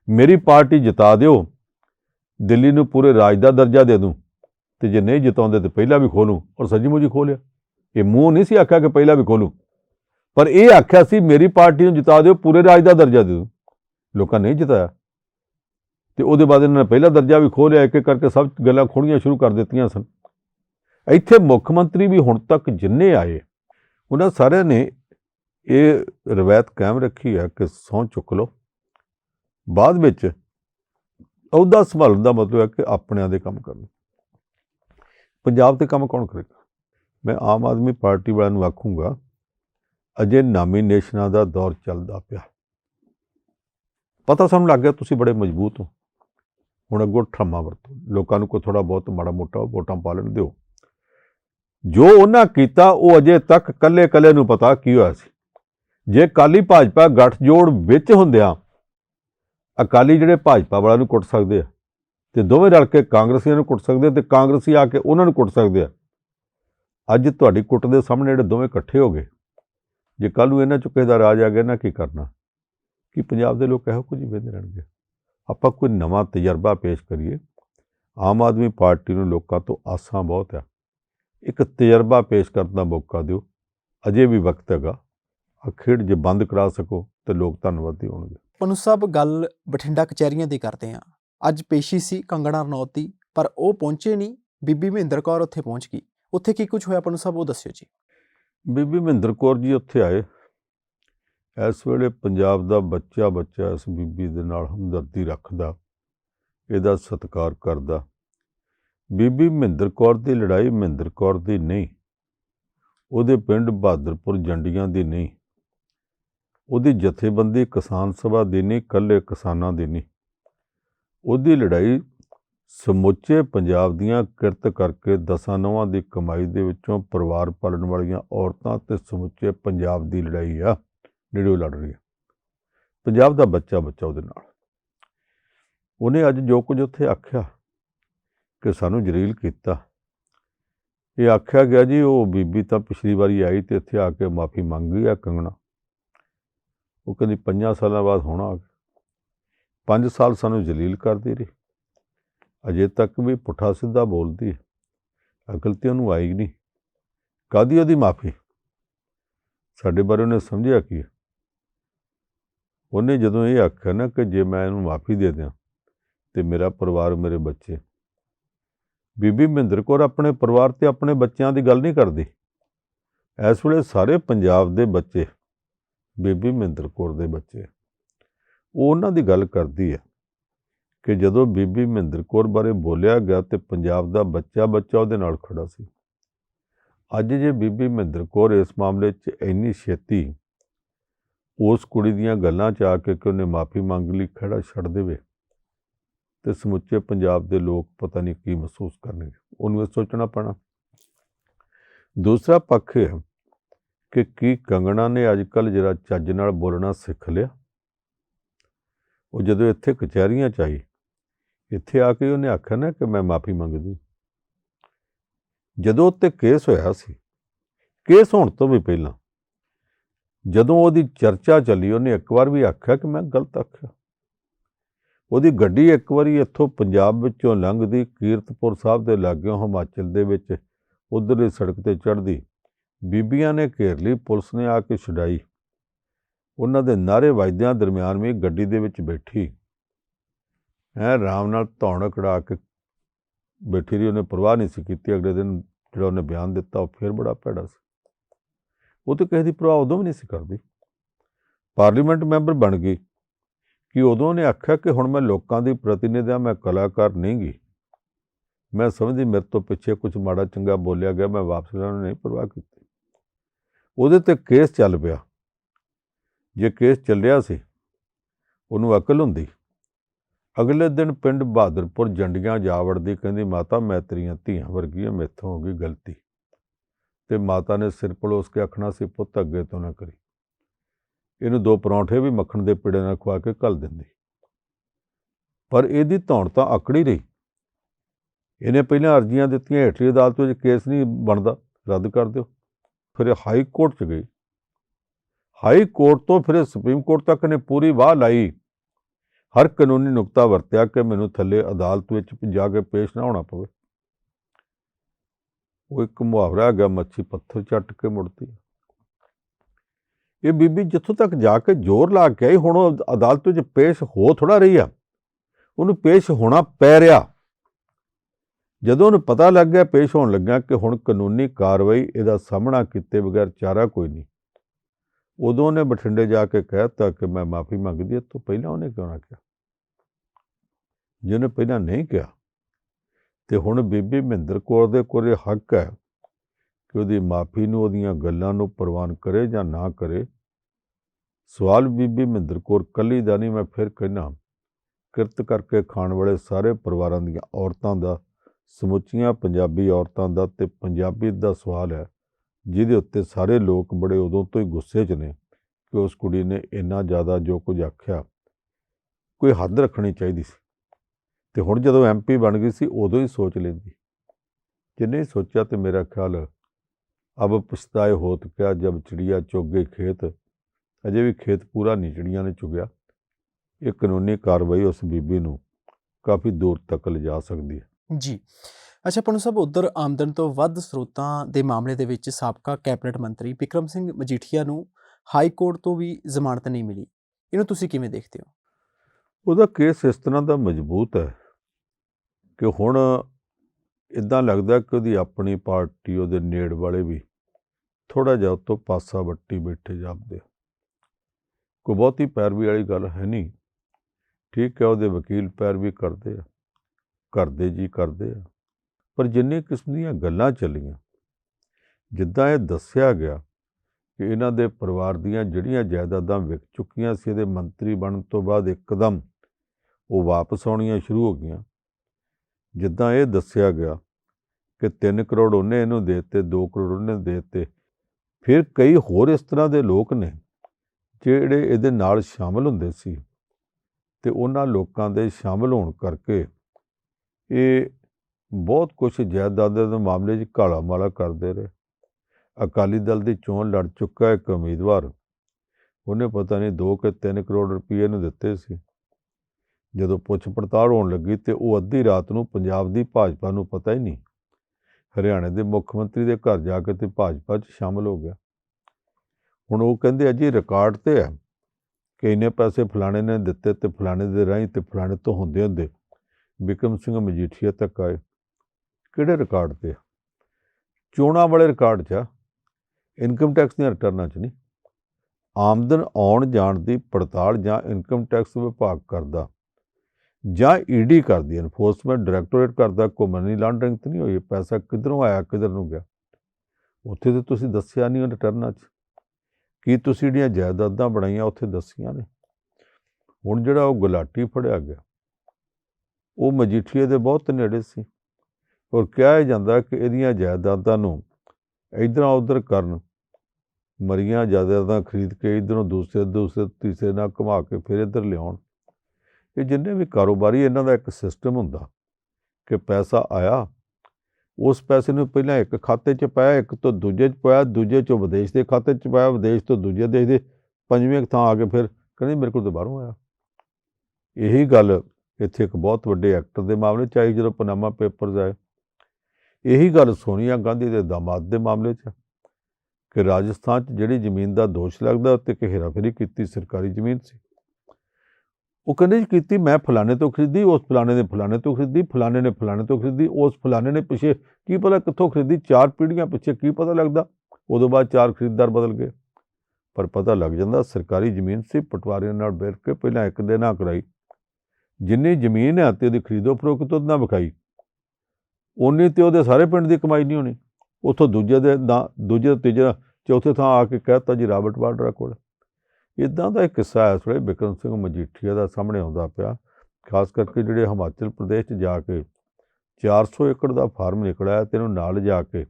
ਮੇਰੀ ਪਾਰਟੀ ਜਿਤਾ ਦਿਓ ਦਿੱਲੀ ਨੂੰ ਪੂਰੇ ਰਾਜ ਦਾ ਦਰਜਾ ਦੇ ਦੂੰ ਤੇ ਜੇ ਨਹੀਂ ਜਿਤਾਉਂਦੇ ਤੇ ਪਹਿਲਾਂ ਵੀ ਖੋਲੂੰ ਔਰ ਸੱਜੀ ਮੁਜੀ ਖੋਲਿਆ ਇਹ ਮੂੰਹ ਨਹੀਂ ਸੀ ਆਖਿਆ ਕਿ ਪਹਿਲਾਂ ਵੀ ਖੋਲੂੰ। ਪਰ ਇਹ ਆਖਿਆ ਸੀ ਮੇਰੀ ਪਾਰਟੀ ਨੂੰ ਜਿਤਾ ਦਿਓ, ਪੂਰੇ ਰਾਜ ਦਾ ਦਰਜਾ ਦੇ ਦੂੰ। ਲੋਕਾਂ ਨੇ ਜਿਤਾਇਆ। ਤੇ ਉਹਦੇ ਬਾਅਦ ਇਹਨਾਂ ਨੇ ਪਹਿਲਾ ਦਰਜਾ ਵੀ ਖੋਲਿਆ ਇੱਕ ਇੱਕ ਕਰਕੇ ਸਭ ਗੱਲਾਂ ਖੋਣੀਆਂ ਸ਼ੁਰੂ ਕਰ ਦਿੱਤੀਆਂ ਸਨ। ਇੱਥੇ ਮੁੱਖ ਮੰਤਰੀ ਵੀ ਹੁਣ ਤੱਕ ਜਿੰਨੇ ਆਏ, ਉਹਨਾਂ ਸਾਰਿਆਂ ਨੇ ਇਹ ਰਵਾਇਤ ਕਾਇਮ ਰੱਖੀ ਹੈ ਕਿ ਸਹੁੰ ਚੁੱਕ ਲਓ। ਬਾਅਦ ਵਿੱਚ ਅਹੁਦਾ ਸੰਭਾਲਣ ਦਾ ਮਤਲਬ ਹੈ ਕਿ ਆਪਣਿਆਂ ਦੇ ਕੰਮ ਕਰਨੇ। ਪੰਜਾਬ ਤੇ ਕੰਮ ਕੌਣ ਕਰੇਗਾ? ਮੈਂ ਆਮ ਆਦਮੀ ਪਾਰਟੀ ਵਾਲਿਆਂ ਨੂੰ ਆਖੂੰਗਾ, ਅਜੇ ਨਾਮੀਨੇਸ਼ਨਾਂ ਦਾ ਦੌਰ ਚੱਲਦਾ ਪਿਆ। ਪਤਾ ਸਾਨੂੰ ਲੱਗ ਗਿਆ ਤੁਸੀਂ ਬੜੇ ਮਜ਼ਬੂਤ ਹੋ। ਹੁਣ ਅੱਗੋਂ ਠਰਮਾ ਵਰਤੋ। ਲੋਕਾਂ ਨੂੰ ਕੋਈ ਥੋੜਾ ਬਹੁਤ ਮਾੜਾ ਮੋਟਾ ਵੋਟਾਂ ਪਾ ਲੈਣ ਦਿਓ। ਜੋ ਉਹਨਾਂ ਕੀਤਾ, ਉਹ ਅਜੇ ਤੱਕ ਕੱਲੇ ਕੱਲੇ ਨੂੰ ਪਤਾ ਕੀ ਹੋਇਆ ਸੀ। ਜੇ ਕਾਲੀ ਭਾਜਪਾ ਗੱਠਜੋੜ ਵਿੱਚ ਹੁੰਦਿਆਂ ਅਕਾਲੀ ਜਿਹੜੇ ਭਾਜਪਾ ਵਾਲਿਆਂ ਨੂੰ ਕੁੱਟ ਸਕਦੇ ਆ ਤੇ ਦੋਵੇਂ ਰਲ ਕੇ ਕਾਂਗਰਸੀਆਂ ਨੂੰ ਕੁੱਟ ਸਕਦੇ ਆ ਤੇ ਕਾਂਗਰਸੀ ਆ ਕੇ ਉਹਨਾਂ ਨੂੰ ਕੁੱਟ ਸਕਦੇ ਆ। ਅੱਜ ਤੁਹਾਡੀ ਕੁੱਟ ਦੇ ਸਾਹਮਣੇ ਜਿਹੜੇ ਦੋਵੇਂ ਇਕੱਠੇ ਹੋ ਗਏ, ਜੇ ਕੱਲ ਨੂੰ ਇਹਨਾਂ ਚੁੱਕੇ ਦਾ ਰਾਜ ਆ ਗਿਆ ਨਾ ਕੀ ਕਰਨਾ? ਕਿ ਪੰਜਾਬ ਦੇ ਲੋਕ ਇਹੋ ਕੁਝ ਹੀ ਵੇਂਦੇ ਰਹਿਣਗੇ? ਆਪਾਂ ਕੋਈ ਨਵਾਂ ਤਜਰਬਾ ਪੇਸ਼ ਕਰੀਏ। ਆਮ ਆਦਮੀ ਪਾਰਟੀ ਨੂੰ ਲੋਕਾਂ ਤੋਂ ਆਸਾਂ ਬਹੁਤ ਆ। ਇੱਕ ਤਜਰਬਾ ਪੇਸ਼ ਕਰਨ ਦਾ ਮੌਕਾ ਦਿਓ। ਅਜੇ ਵੀ ਵਕਤ ਹੈਗਾ। ਆ ਜੇ ਬੰਦ ਕਰਾ ਸਕੋ, ਤੇ ਲੋਕ ਧੰਨਵਾਦੀ ਹੋਣਗੇ। ਪਨੂ ਸਾਹਿਬ ਗੱਲ ਬਠਿੰਡਾ ਕਚਹਿਰੀਆਂ ਦੀ ਕਰਦੇ ਹਾਂ। ਅੱਜ ਪੇਸ਼ੀ ਸੀ ਕੰਗਣਾ ਰਣੌਤ ਦੀ, ਪਰ ਉਹ ਪਹੁੰਚੇ ਨਹੀਂ। ਬੀਬੀ ਮਹਿੰਦਰ ਕੌਰ ਉੱਥੇ ਪਹੁੰਚ ਗਈ। ਉੱਥੇ ਕੀ ਕੁਝ ਹੋਇਆ ਪਨੂ ਸਾਹਿਬ ਉਹ ਦੱਸਿਓ ਜੀ। ਬੀਬੀ ਮਹਿੰਦਰ ਕੌਰ ਜੀ ਉੱਥੇ ਆਏ। ਇਸ ਵੇਲੇ ਪੰਜਾਬ ਦਾ ਬੱਚਾ ਬੱਚਾ ਇਸ ਬੀਬੀ ਦੇ ਨਾਲ ਹਮਦਰਦੀ ਰੱਖਦਾ, ਇਹਦਾ ਸਤਿਕਾਰ ਕਰਦਾ। ਬੀਬੀ ਮਹਿੰਦਰ ਕੌਰ ਦੀ ਲੜਾਈ ਮਹਿੰਦਰ ਕੌਰ ਦੀ ਨਹੀਂ, ਉਹਦੇ ਪਿੰਡ ਬਹਾਦਰਪੁਰ ਜੰਡੀਆਂ ਦੀ ਨਹੀਂ। ਉਹਦੀ ਜਥੇਬੰਦੀ ਕਿਸਾਨ ਸਭਾ ਦੀ ਨਹੀਂ ਇਕੱਲੇ ਕਿਸਾਨਾਂ ਦੀ ਨਹੀਂ ਉਹਦੀ ਲੜਾਈ ਸਮੁੱਚੇ ਪੰਜਾਬ ਦੀਆਂ ਕਿਰਤ ਕਰਕੇ ਦਸਾਂ ਨੌਵਾਂ ਦੀ ਕਮਾਈ ਦੇ ਵਿੱਚੋਂ ਪਰਿਵਾਰ ਪਾਲਣ ਵਾਲੀਆਂ ਔਰਤਾਂ ਤੇ ਸਮੁੱਚੇ ਪੰਜਾਬ ਦੀ ਲੜਾਈ ਆ ਜਿਹੜੀ ਉਹ ਲੜ ਰਹੀ ਹੈ ਪੰਜਾਬ ਦਾ ਬੱਚਾ ਬੱਚਾ ਉਹਦੇ ਨਾਲ। ਉਹਨੇ ਅੱਜ ਜੋ ਕੁਝ ਉੱਥੇ ਆਖਿਆ ਕਿ ਸਾਨੂੰ ਜਲੀਲ ਕੀਤਾ। ਇਹ ਆਖਿਆ ਗਿਆ ਜੀ, ਉਹ ਬੀਬੀ ਤਾਂ ਪਿਛਲੀ ਵਾਰੀ ਆਈ ਤੇ ਇੱਥੇ ਆ ਕੇ ਮਾਫੀ ਮੰਗ ਗਈ ਆ ਕੰਗਣਾ। ਉਹ ਕਹਿੰਦੀ ਪੰਜਾਂ ਸਾਲਾਂ ਬਾਅਦ ਹੋਣਾ। ਆ ਗਿਆ। ਪੰਜ ਸਾਲ ਸਾਨੂੰ ਜਲੀਲ ਕਰਦੀ ਰਹੀ। ਅਜੇ ਤੱਕ ਵੀ ਪੁੱਠਾ ਸਿੱਧਾ ਬੋਲਦੀ ਹੈ। ਅਕਲ ਤੇ ਉਹਨੂੰ ਆਈ ਨਹੀਂ। ਕਾਦੀ ਉਹਦੀ ਮਾਫੀ? ਸਾਡੇ ਬਾਰੇ ਉਹਨੇ ਸਮਝਿਆ ਕੀ ਹੈ? ਉਹਨੇ ਜਦੋਂ ਇਹ ਆਖਿਆ ਨਾ ਕਿ ਜੇ ਮੈਂ ਇਹਨੂੰ ਮਾਫੀ ਦੇ ਦਿਆਂ ਤੇ ਮੇਰਾ ਪਰਿਵਾਰ ਮੇਰੇ ਬੱਚੇ। ਬੀਬੀ ਮਹਿੰਦਰ ਕੌਰ ਆਪਣੇ ਪਰਿਵਾਰ ਤੇ ਆਪਣੇ ਬੱਚਿਆਂ ਦੀ ਗੱਲ ਨਹੀਂ ਕਰਦੀ। ਇਸ ਵੇਲੇ ਸਾਰੇ ਪੰਜਾਬ ਦੇ ਬੱਚੇ ਬੀਬੀ ਮਹਿੰਦਰ ਕੌਰ ਦੇ ਬੱਚੇ ਉਹ ਉਹਨਾਂ ਦੀ ਗੱਲ ਕਰਦੀ ਹੈ ਕਿ ਜਦੋਂ ਬੀਬੀ ਮਹਿੰਦਰ ਕੌਰ ਬਾਰੇ ਬੋਲਿਆ ਗਿਆ ਤੇ ਪੰਜਾਬ ਦਾ ਬੱਚਾ ਬੱਚਾ ਉਹਦੇ ਨਾਲ ਖੜਾ ਸੀ। ਅੱਜ ਜੇ ਬੀਬੀ ਮਹਿੰਦਰ ਕੌਰ ਇਸ ਮਾਮਲੇ 'ਚ ਇੰਨੀ ਛੇਤੀ ਉਸ ਕੁੜੀ ਦੀਆਂ ਗੱਲਾਂ 'ਚ ਆ ਕੇ ਕਿ ਉਹਨੇ ਮਾਫੀ ਮੰਗ ਲਈ ਖੜਾ ਛੱਡ ਦੇਵੇ ਤੇ ਸਮੁੱਚੇ ਪੰਜਾਬ ਦੇ ਲੋਕ ਪਤਾ ਨਹੀਂ ਕੀ ਮਹਿਸੂਸ ਕਰਨਗੇ, ਉਹਨੂੰ ਇਹ ਸੋਚਣਾ ਪੈਣਾ। ਦੂਸਰਾ ਪੱਖ ਹੈ ਕਿ ਕੀ ਕੰਗਣਾ ਨੇ ਅੱਜ ਕੱਲ੍ਹ ਜਿਹੜਾ ਚੱਜ ਨਾਲ ਬੋਲਣਾ ਸਿੱਖ ਲਿਆ? ਉਹ ਜਦੋਂ ਇੱਥੇ ਕਚਹਿਰੀਆਂ 'ਚ ਆਈ, ਇੱਥੇ ਆ ਕੇ ਉਹਨੇ ਆਖਿਆ ਨਾ ਕਿ ਮੈਂ ਮਾਫੀ ਮੰਗਦੀ। ਜਦੋਂ ਉੱਤੇ ਕੇਸ ਹੋਇਆ ਸੀ, ਕੇਸ ਹੋਣ ਤੋਂ ਵੀ ਪਹਿਲਾਂ, ਜਦੋਂ ਉਹਦੀ ਚਰਚਾ ਚੱਲੀ, ਉਹਨੇ ਇੱਕ ਵਾਰ ਵੀ ਆਖਿਆ ਕਿ ਮੈਂ ਗਲਤ ਆਖਿਆ। ਉਹਦੀ ਗੱਡੀ ਇੱਕ ਵਾਰੀ ਇੱਥੋਂ ਪੰਜਾਬ ਵਿੱਚੋਂ ਲੰਘਦੀ, ਕੀਰਤਪੁਰ ਸਾਹਿਬ ਦੇ ਲਾਗਿਓਂ ਹਿਮਾਚਲ ਦੇ ਵਿੱਚ ਉਧਰਲੀ ਸੜਕ ਤੇ ਚੜ੍ਹਦੀ। ਬੀਬੀਆਂ ਨੇ ਘੇਰ ਲਈ, ਪੁਲਿਸ ਨੇ ਆ ਕੇ ਛੁਡਾਈ। ਉਹਨਾਂ ਦੇ ਨਾਰੇ ਵੱਜਦਿਆਂ ਦਰਮਿਆਨ ਵੀ ਗੱਡੀ ਦੇ ਵਿੱਚ ਬੈਠੀ। ਐ ਆਰਾਮ ਨਾਲ ਧੌਣ ਕੜਾ ਕੇ ਬੈਠੀ ਰਹੀ, ਉਹਨੇ ਪਰਵਾਹ ਨਹੀਂ ਸੀ ਕੀਤੀ। ਅਗਲੇ ਦਿਨ ਜਿਹੜਾ ਉਹਨੇ ਬਿਆਨ ਦਿੱਤਾ, ਉਹ ਫਿਰ ਬੜਾ ਭੈੜਾ ਸੀ। ਉਹ ਤਾਂ ਕਿਸੇ ਦੀ ਪਰਵਾਹ ਉਦੋਂ ਵੀ ਨਹੀਂ ਸੀ ਕਰਦੀ। ਪਾਰਲੀਮੈਂਟ ਮੈਂਬਰ ਬਣ ਗਈ ਕਿ ਉਦੋਂ ਉਹਨੇ ਆਖਿਆ ਕਿ ਹੁਣ ਮੈਂ ਲੋਕਾਂ ਦੀ ਪ੍ਰਤੀਨਿਧ ਹਾਂ, ਮੈਂ ਕਲਾਕਾਰ ਨਹੀਂ ਗਈ ਮੈਂ ਸਮਝਦੀ ਮੇਰੇ ਤੋਂ ਪਿੱਛੇ ਕੁਝ ਮਾੜਾ ਚੰਗਾ ਬੋਲਿਆ ਗਿਆ, ਮੈਂ ਵਾਪਸ ਲੈਣ ਨੂੰ ਨਹੀਂ ਪਰਵਾਹ ਕੀਤੀ। ਉਹਦੇ ਤੇ ਕੇਸ ਚੱਲ ਪਿਆ। ਜੇ ਕੇਸ ਚੱਲਿਆ ਸੀ, ਉਹਨੂੰ ਅਕਲ ਹੁੰਦੀ। ਅਗਲੇ ਦਿਨ ਪਿੰਡ ਬਹਾਦਰਪੁਰ ਜੰਡੀਆਂ ਜਾ ਵੜਦੀ ਕਹਿੰਦੀ, ਮਾਤਾ, ਮੈਂ ਤੇਰੀਆਂ ਧੀਆਂ ਵਰਗੀ ਹਾਂ ਮੈਥੋਂ ਹੋ ਗਈ ਗਲਤੀ। ਤੇ ਮਾਤਾ ਨੇ ਸਿਰ ਪਲੋਸ ਕੇ ਆਖਣਾ ਸੀ, ਪੁੱਤ, ਅੱਗੇ ਤੋਂ ਨਾ ਕਰੀ। ਇਹਨੂੰ ਦੋ ਪਰੌਂਠੇ ਵੀ ਮੱਖਣ ਦੇ ਪੇੜੇ ਨਾਲ ਖਵਾ ਕੇ ਘੱਲ ਦਿੰਦੀ। ਪਰ ਇਹਦੀ ਧੌਣ ਤਾਂ ਅਕੜੀ ਰਹੀ। ਇਹਨੇ ਪਹਿਲਾਂ ਅਰਜ਼ੀਆਂ ਦਿੱਤੀਆਂ, ਹੇਠਲੀ ਅਦਾਲਤ ਵਿੱਚ ਕੇਸ ਨਹੀਂ ਬਣਦਾ। ਰੱਦ ਕਰ ਦਿਓ। ਫਿਰ ਇਹ ਹਾਈ ਕੋਰਟ 'ਚ ਗਈ ਹਾਈ ਕੋਰਟ ਤੋਂ ਫਿਰ ਸੁਪਰੀਮ ਕੋਰਟ ਤੱਕ ਨੇ ਪੂਰੀ ਵਾਹ ਲਾਈ ਹਰ ਕਾਨੂੰਨੀ ਨੁਕਤਾ ਵਰਤਿਆ ਕਿ ਮੈਨੂੰ ਥੱਲੇ ਅਦਾਲਤ ਵਿੱਚ ਜਾ ਕੇ ਪੇਸ਼ ਨਾ ਹੋਣਾ ਪਵੇ ਉਹ ਇੱਕ ਮੁਹਾਵਰਾ ਹੈਗਾ ਮੱਛੀ ਪੱਥਰ ਚੱਟ ਕੇ ਮੁੜਦੀ ਇਹ ਬੀਬੀ ਜਿੱਥੋਂ ਤੱਕ ਜਾ ਕੇ ਜ਼ੋਰ ਲਾ ਕੇ ਆਈ ਹੁਣ ਉਹ ਅਦਾਲਤ ਵਿੱਚ ਪੇਸ਼ ਹੋ ਥੋੜਾ ਰਹੀ ਆ ਉਹਨੂੰ ਪੇਸ਼ ਹੋਣਾ ਪੈ ਰਿਹਾ ਜਦੋਂ ਉਹਨੂੰ ਪਤਾ ਲੱਗ ਗਿਆ, ਪੇਸ਼ ਹੋਣ ਲੱਗਾ ਕਿ ਹੁਣ ਕਾਨੂੰਨੀ ਕਾਰਵਾਈ ਇਹਦਾ ਸਾਹਮਣਾ ਕੀਤੇ ਬਗੈਰ ਚਾਰਾ ਕੋਈ ਨਹੀਂ। ਉਦੋਂ ਉਹਨੇ ਬਠਿੰਡੇ ਜਾ ਕੇ ਕਹਿਤਾ ਕਿ ਮੈਂ ਮਾਫੀ ਮੰਗਦੀ ਹਾਂ, ਤੋਂ ਪਹਿਲਾਂ ਉਹਨੇ ਕਿਉਂ ਨਾ ਕਿਹਾ? ਜਿਹਨੇ ਪਹਿਲਾਂ ਨਹੀਂ ਕਿਹਾ, ਤੇ ਹੁਣ ਬੀਬੀ ਮਹਿੰਦਰ ਕੌਰ ਦੇ ਕੋਲ ਇਹ ਹੱਕ ਹੈ ਕਿ ਉਹਦੀ ਮਾਫੀ ਨੂੰ ਉਹਦੀਆਂ ਗੱਲਾਂ ਨੂੰ ਪ੍ਰਵਾਨ ਕਰੇ ਜਾਂ ਨਾ ਕਰੇ। ਸਵਾਲ ਬੀਬੀ ਮਹਿੰਦਰ ਕੌਰ ਕੱਲੀ ਦਾ ਨਹੀਂ, ਮੈਂ ਫਿਰ ਕਹਿਣਾ ਕਿਰਤ ਕਰਕੇ ਖਾਣ ਵਾਲੇ ਸਾਰੇ ਪਰਿਵਾਰਾਂ ਦੀਆਂ ਔਰਤਾਂ ਦਾ ਸਮੁੱਚੀਆਂ ਪੰਜਾਬੀ ਔਰਤਾਂ ਦਾ ਤੇ ਪੰਜਾਬੀ ਦਾ ਸਵਾਲ ਹੈ, ਜਿਹਦੇ ਉੱਤੇ ਸਾਰੇ ਲੋਕ ਬੜੇ ਉਦੋਂ ਤੋਂ ਹੀ ਗੁੱਸੇ 'ਚ ਨੇ ਕਿ ਉਸ ਕੁੜੀ ਨੇ ਇੰਨਾ ਜ਼ਿਆਦਾ ਜੋ ਕੁਝ ਆਖਿਆ, ਕੋਈ ਹੱਦ ਰੱਖਣੀ ਚਾਹੀਦੀ ਸੀ। ਤੇ ਹੁਣ ਜਦੋਂ ਐਮਪੀ ਬਣ ਗਈ ਸੀ, ਉਦੋਂ ਹੀ ਸੋਚ ਲੈਂਦੀ। ਜਿੰਨੇ ਹੀ ਸੋਚਿਆ ਤੇ ਮੇਰਾ ਖਿਆਲ, ਅਬ ਪਛਤਾਏ ਹੋਤ ਕਿਆ ਜਬ ਚਿੜੀਆ ਚੁਗ ਗਈ ਖੇਤ, ਅਜੇ ਵੀ ਖੇਤ ਪੂਰਾ ਨਹੀਂ ਚਿੜੀਆਂ ਨੇ ਚੁਗਿਆ। ਇਹ ਕਾਨੂੰਨੀ ਕਾਰਵਾਈ ਉਸ ਬੀਬੀ ਨੂੰ ਕਾਫੀ ਦੂਰ ਤੱਕ ਲਿਜਾ ਸਕਦੀ ਹੈ। ਜੀ। ਅੱਛਾ, ਪਨੂ ਸਾਹਿਬ, ਉਧਰ ਆਮਦਨ ਤੋਂ ਵੱਧ ਸਰੋਤਾਂ ਦੇ ਮਾਮਲੇ ਦੇ ਵਿੱਚ ਸਾਬਕਾ ਕੈਬਨਿਟ ਮੰਤਰੀ ਵਿਕਰਮ ਸਿੰਘ ਮਜੀਠੀਆ ਨੂੰ ਹਾਈ ਕੋਰਟ ਤੋਂ ਵੀ ਜ਼ਮਾਨਤ ਨਹੀਂ ਮਿਲੀ। ਇਹਨੂੰ ਤੁਸੀਂ ਕਿਵੇਂ ਦੇਖਦੇ ਹੋ? ਉਹਦਾ ਕੇਸ ਇਸ ਤਰ੍ਹਾਂ ਦਾ ਮਜ਼ਬੂਤ ਹੈ ਕਿ ਹੁਣ ਇਦਾਂ ਲੱਗਦਾ ਕਿ ਉਹਦੀ ਆਪਣੀ ਪਾਰਟੀ ਉਹਦੇ ਨੇੜ ਵਾਲੇ ਵੀ ਥੋੜਾ ਜਿਹਾ ਉਹ ਤੋਂ ਪਾਸਾ ਵੱਟੀ ਬੈਠੇ ਜਾਪਦੇ ਕੋਈ ਬਹੁਤੀ ਪੈਰਵੀ ਵਾਲੀ ਗੱਲ ਹੈ ਨਹੀਂ। ਠੀਕ ਹੈ, ਉਹਦੇ ਵਕੀਲ ਪੈਰਵੀ ਕਰਦੇ ਆ। ਕਰਦੇ ਜੀ ਕਰਦੇ ਆ। ਪਰ ਜਿੰਨੇ ਕਿਸਮ ਦੀਆਂ ਗੱਲਾਂ ਚੱਲੀਆਂ, ਜਿੱਦਾਂ ਇਹ ਦੱਸਿਆ ਗਿਆ ਕਿ ਇਹਨਾਂ ਦੇ ਪਰਿਵਾਰ ਦੀਆਂ ਜਿਹੜੀਆਂ ਜਾਇਦਾਦਾਂ ਵਿਕ ਚੁੱਕੀਆਂ ਸੀ, ਇਹਦੇ ਮੰਤਰੀ ਬਣਨ ਤੋਂ ਬਾਅਦ ਇੱਕਦਮ ਉਹ ਵਾਪਸ ਆਉਣੀਆਂ ਸ਼ੁਰੂ ਹੋ ਗਈਆਂ। ਜਿੱਦਾਂ ਇਹ ਦੱਸਿਆ ਗਿਆ ਕਿ 3 ਕਰੋੜ ਉਹਨੇ ਇਹਨੂੰ ਦੇਤੇ ਦਿੱਤੇ 2 ਕਰੋੜ ਉਹਨੇ ਦੇਤੇ, ਫਿਰ ਕਈ ਹੋਰ ਇਸ ਤਰ੍ਹਾਂ ਦੇ ਲੋਕ ਨੇ ਜਿਹੜੇ ਇਹਦੇ ਨਾਲ ਸ਼ਾਮਲ ਹੁੰਦੇ ਸੀ ਤੇ ਉਹਨਾਂ ਲੋਕਾਂ ਦੇ ਸ਼ਾਮਲ ਹੋਣ ਕਰਕੇ ਇਹ ਬਹੁਤ ਕੁਝ ਜਾਇਦਾਦਾਂ ਦੇ ਮਾਮਲੇ 'ਚ ਕਾਲਾ ਮਾਲਾ ਕਰਦੇ ਰਹੇ। ਅਕਾਲੀ ਦਲ ਦੀ ਚੋਣ ਲੜ ਚੁੱਕਾ ਇੱਕ ਉਮੀਦਵਾਰ। ਉਹਨੇ ਪਤਾ ਨਹੀਂ 2 ਕਿ 3 ਕਰੋੜ ਰੁਪਏ ਨੂੰ ਦਿੱਤੇ ਸੀ। ਜਦੋਂ ਪੁੱਛ ਪੜਤਾਲ ਹੋਣ ਲੱਗੀ ਤੇ ਉਹ ਅੱਧੀ ਰਾਤ ਨੂੰ ਪੰਜਾਬ ਦੀ ਭਾਜਪਾ ਨੂੰ ਪਤਾ ਹੀ ਨਹੀਂ। ਹਰਿਆਣੇ ਦੇ ਮੁੱਖ ਮੰਤਰੀ ਦੇ ਘਰ ਜਾ ਕੇ ਤੇ ਭਾਜਪਾ 'ਚ ਸ਼ਾਮਲ ਹੋ ਗਿਆ। ਹੁਣ ਉਹ ਕਹਿੰਦੇ ਆ ਰਿਕਾਰਡ ਤੇ ਹੈ ਕਿ ਇੰਨੇ ਪੈਸੇ ਫਲਾਣੇ ਨੇ ਦਿੱਤੇ ਤੇ ਫਲਾਣੇ ਦੇ ਰਾਹੀਂ ਤੇ ਫਲਾਣੇ ਤੋਂ ਹੁੰਦੇ ਹੁੰਦੇ ਬਿਕਰਮ ਸਿੰਘ ਮਜੀਠੀਆ ਤੱਕ ਆਏ। ਕਿਹੜੇ ਰਿਕਾਰਡ ਤੇ ਆ? ਚੋਣਾਂ ਵਾਲੇ ਰਿਕਾਰਡ 'ਚ ਆ। ਇਨਕਮ ਟੈਕਸ ਦੀਆਂ ਰਿਟਰਨਾਂ 'ਚ ਨਹੀਂ। ਆਮਦਨ ਆਉਣ ਜਾਣ ਦੀ ਪੜਤਾਲ ਜਾਂ ਇਨਕਮ ਟੈਕਸ ਵਿਭਾਗ ਕਰਦਾ। ਜਾਂ ਈਡੀ ਕਰਦੀ ਐਨਫੋਰਸਮੈਂਟ ਡਾਇਰੈਕਟੋਰੇਟ ਕਰਦਾ, ਕੋਈ ਮਨੀ ਲਾਂਡਰਿੰਗ ਤਾਂ ਨਹੀਂ ਹੋਈ, ਪੈਸਾ ਕਿੱਧਰੋਂ ਆਇਆ, ਕਿੱਧਰ ਨੂੰ ਗਿਆ? ਉੱਥੇ ਤੇ ਤੁਸੀਂ ਦੱਸਿਆ ਨਹੀਂ ਉਹ ਰਿਟਰਨਾਂ 'ਚ। ਕੀ ਤੁਸੀਂ ਜਿਹੜੀਆਂ ਜਾਇਦਾਦਾਂ ਬਣਾਈਆਂ ਉੱਥੇ ਦੱਸੀਆਂ ਨੇ? ਹੁਣ ਜਿਹੜਾ ਉਹ ਗੁਲਾਟੀ ਫੜਿਆ ਗਿਆ। ਉਹ ਮਜੀਠੀਏ ਦੇ ਬਹੁਤ ਨੇੜੇ ਸੀ। ਔਰ ਕਿਹਾ ਜਾਂਦਾ ਕਿ ਇਹਦੀਆਂ ਜਾਇਦਾਦਾਂ ਨੂੰ ਇਧਰਾਂ ਉਧਰ ਕਰਨ। ਮਰੀਆਂ ਜਾਇਦਾਦਾਂ ਖਰੀਦ ਕੇ ਇਧਰੋਂ ਦੂਸਰੇ ਦੂਸਰੇ, ਤੀਸਰੇ ਨਾਲ ਘੁਮਾ ਕੇ ਫਿਰ ਇੱਧਰ ਲਿਆਉਣ। ਇਹ ਜਿੰਨੇ ਵੀ ਕਾਰੋਬਾਰੀ ਇਹਨਾਂ ਦਾ ਇੱਕ ਸਿਸਟਮ ਹੁੰਦਾ ਕਿ ਪੈਸਾ ਆਇਆ, ਉਸ ਪੈਸੇ ਨੂੰ ਪਹਿਲਾਂ ਇੱਕ ਖਾਤੇ 'ਚ ਪਾਇਆ, ਇੱਕ ਤੋਂ ਦੂਜੇ 'ਚ ਪਾਇਆ, ਦੂਜੇ 'ਚੋਂ ਵਿਦੇਸ਼ ਦੇ ਖਾਤੇ 'ਚ ਪਾਇਆ, ਵਿਦੇਸ਼ ਤੋਂ ਦੂਜੇ ਦੇਸ਼ ਦੇ ਪੰਜਵੇਂ ਕੁ ਥਾਂ ਆ ਕੇ ਫਿਰ ਕਹਿੰਦੇ ਮੇਰੇ ਕੋਲ ਤਾਂ ਬਾਹਰੋਂ ਆਇਆ। ਇਹੀ ਗੱਲ ਇੱਥੇ ਇੱਕ ਬਹੁਤ ਵੱਡੇ ਐਕਟਰ ਦੇ ਮਾਮਲੇ 'ਚ ਆਈ ਜਦੋਂ ਪਨਾਮਾ ਪੇਪਰਸ ਆਏ। ਇਹੀ ਗੱਲ ਸੋਨੀਆ ਗਾਂਧੀ ਦੇ ਦਾਮਾਦ ਦੇ ਮਾਮਲੇ 'ਚ ਕਿ ਰਾਜਸਥਾਨ 'ਚ ਜਿਹੜੀ ਜ਼ਮੀਨ ਦਾ ਦੋਸ਼ ਲੱਗਦਾ, ਉੱਤੇ ਕਿ ਹੇਰਾਫੇਰੀ ਕੀਤੀ ਸਰਕਾਰੀ ਜ਼ਮੀਨ ਸੀ। ਉਹ ਕਹਿੰਦੇ ਜੀ ਕੀਤੀ, ਮੈਂ ਫਲਾਣੇ ਤੋਂ ਖਰੀਦੀ, ਉਸ ਫਲਾਣੇ ਨੇ ਫਲਾਣੇ ਤੋਂ ਖਰੀਦੀ, ਫਲਾਣੇ ਨੇ ਫਲਾਣੇ ਤੋਂ ਖਰੀਦੀ, ਉਸ ਫਲਾਣੇ ਨੇ ਪਿੱਛੇ ਕੀ ਪਤਾ ਕਿੱਥੋਂ ਖਰੀਦੀ, ਚਾਰ ਪੀੜ੍ਹੀਆਂ ਪਿੱਛੇ ਕੀ ਪਤਾ ਲੱਗਦਾ। ਉਦੋਂ ਬਾਅਦ ਚਾਰ ਖਰੀਦਦਾਰ ਬਦਲ ਗਏ। ਪਰ ਪਤਾ ਲੱਗ ਜਾਂਦਾ ਸਰਕਾਰੀ ਜ਼ਮੀਨ ਸੀ, ਪਟਵਾਰੀਆਂ ਨਾਲ ਬੈਠ ਕੇ ਪਹਿਲਾਂ ਇੱਕ ਦੇ ਨਾਂ ਕਰਾਈ। ਜਿੰਨੀ ਜ਼ਮੀਨ ਹੈ ਤੇ ਉਹਦੀ ਖਰੀਦੋ ਫਰੋਖਤ ਉਹਦੇ ਨਾਲ ਵਿਖਾਈ। ਉਨੀ ਤੇ ਉਹਦੇ ਸਾਰੇ ਪਿੰਡ ਦੀ ਕਮਾਈ ਨਹੀਂ ਹੋਣੀ। ਉੱਥੋਂ ਦੂਜੇ ਦੇ ਨਾਂ, ਦੂਜੇ ਤੀਜਾ ਚੌਥੇ ਥਾਂ ਆ ਕੇ ਕਹਿਤਾ ਜੀ ਰਾਬਰਟ ਵਾਡਰਾ ਕੋਲ। ਇਦਾਂ ਦਾ ਇੱਕ ਕਿੱਸਾ ਇਸ ਵੇਲੇ ਬਿਕਰਮ ਸਿੰਘ ਮਜੀਠੀਆ ਦਾ ਸਾਹਮਣੇ ਆਉਂਦਾ ਪਿਆ। ਖਾਸ ਕਰਕੇ ਜਿਹੜੇ ਹਿਮਾਚਲ ਪ੍ਰਦੇਸ਼ 'ਚ ਜਾ ਕੇ 400 ਏਕੜ ਦਾ ਫਾਰਮ ਨਿਕਲਿਆ ਤੇ ਇਹਨੂੰ ਨਾਲ ਜਾ ਕੇ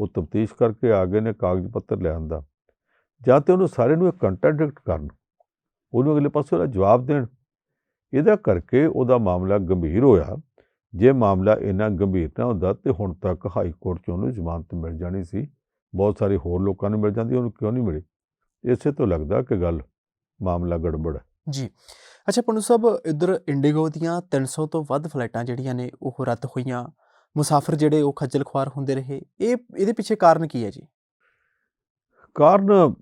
ਉਹ ਤਫਤੀਸ਼ ਕਰਕੇ ਆ ਗਏ ਨੇ ਕਾਗਜ਼ ਪੱਤਰ ਲੈਣ ਦਾ। ਜਾਂ ਤੇ ਉਹਨੂੰ ਸਾਰੇ ਨੂੰ ਕੰਟਰਡਿਕਟ ਕਰਨ। ਉਹਨੂੰ ਅਗਲੇ ਪਾਸੇ ਉਹਦਾ ਜਵਾਬ ਦੇਣ। ਇਹਦਾ ਕਰਕੇ ਉਹਦਾ ਮਾਮਲਾ ਗੰਭੀਰ ਹੋਇਆ। ਜੇ ਮਾਮਲਾ ਇੰਨਾ ਗੰਭੀਰ ਨਾ ਹੁੰਦਾ ਤੇ ਹੁਣ ਤੱਕ ਹਾਈ ਕੋਰਟ 'ਚ ਉਹਨੂੰ ਜ਼ਮਾਨਤ ਮਿਲ ਜਾਣੀ ਸੀ। ਬਹੁਤ ਸਾਰੇ ਹੋਰ ਲੋਕਾਂ ਨੂੰ ਮਿਲ ਜਾਂਦੀ ਉਹਨੂੰ ਕਿਉਂ ਨਹੀਂ ਮਿਲੀ? ਇਸੇ ਤੋਂ ਲੱਗਦਾ ਕਿ ਗੱਲ ਮਾਮਲਾ ਗੜਬੜ ਹੈ। ਜੀ। ਅੱਛਾ ਪਨੂ ਸਾਹਿਬ ਇੱਧਰ ਇੰਡੀਗੋ ਦੀਆਂ 300 ਤੋਂ ਵੱਧ ਫਲਾਈਟਾਂ ਜਿਹੜੀਆਂ ਨੇ ਉਹ ਰੱਦ ਹੋਈਆਂ। ਮੁਸਾਫਰ ਜਿਹੜੇ ਉਹ ਖੱਜਲ ਖੁਆਰ ਹੁੰਦੇ ਰਹੇ। ਇਹ ਇਹਦੇ ਪਿੱਛੇ ਕਾਰਨ ਕੀ ਹੈ ਜੀ? ਕਾਰਨ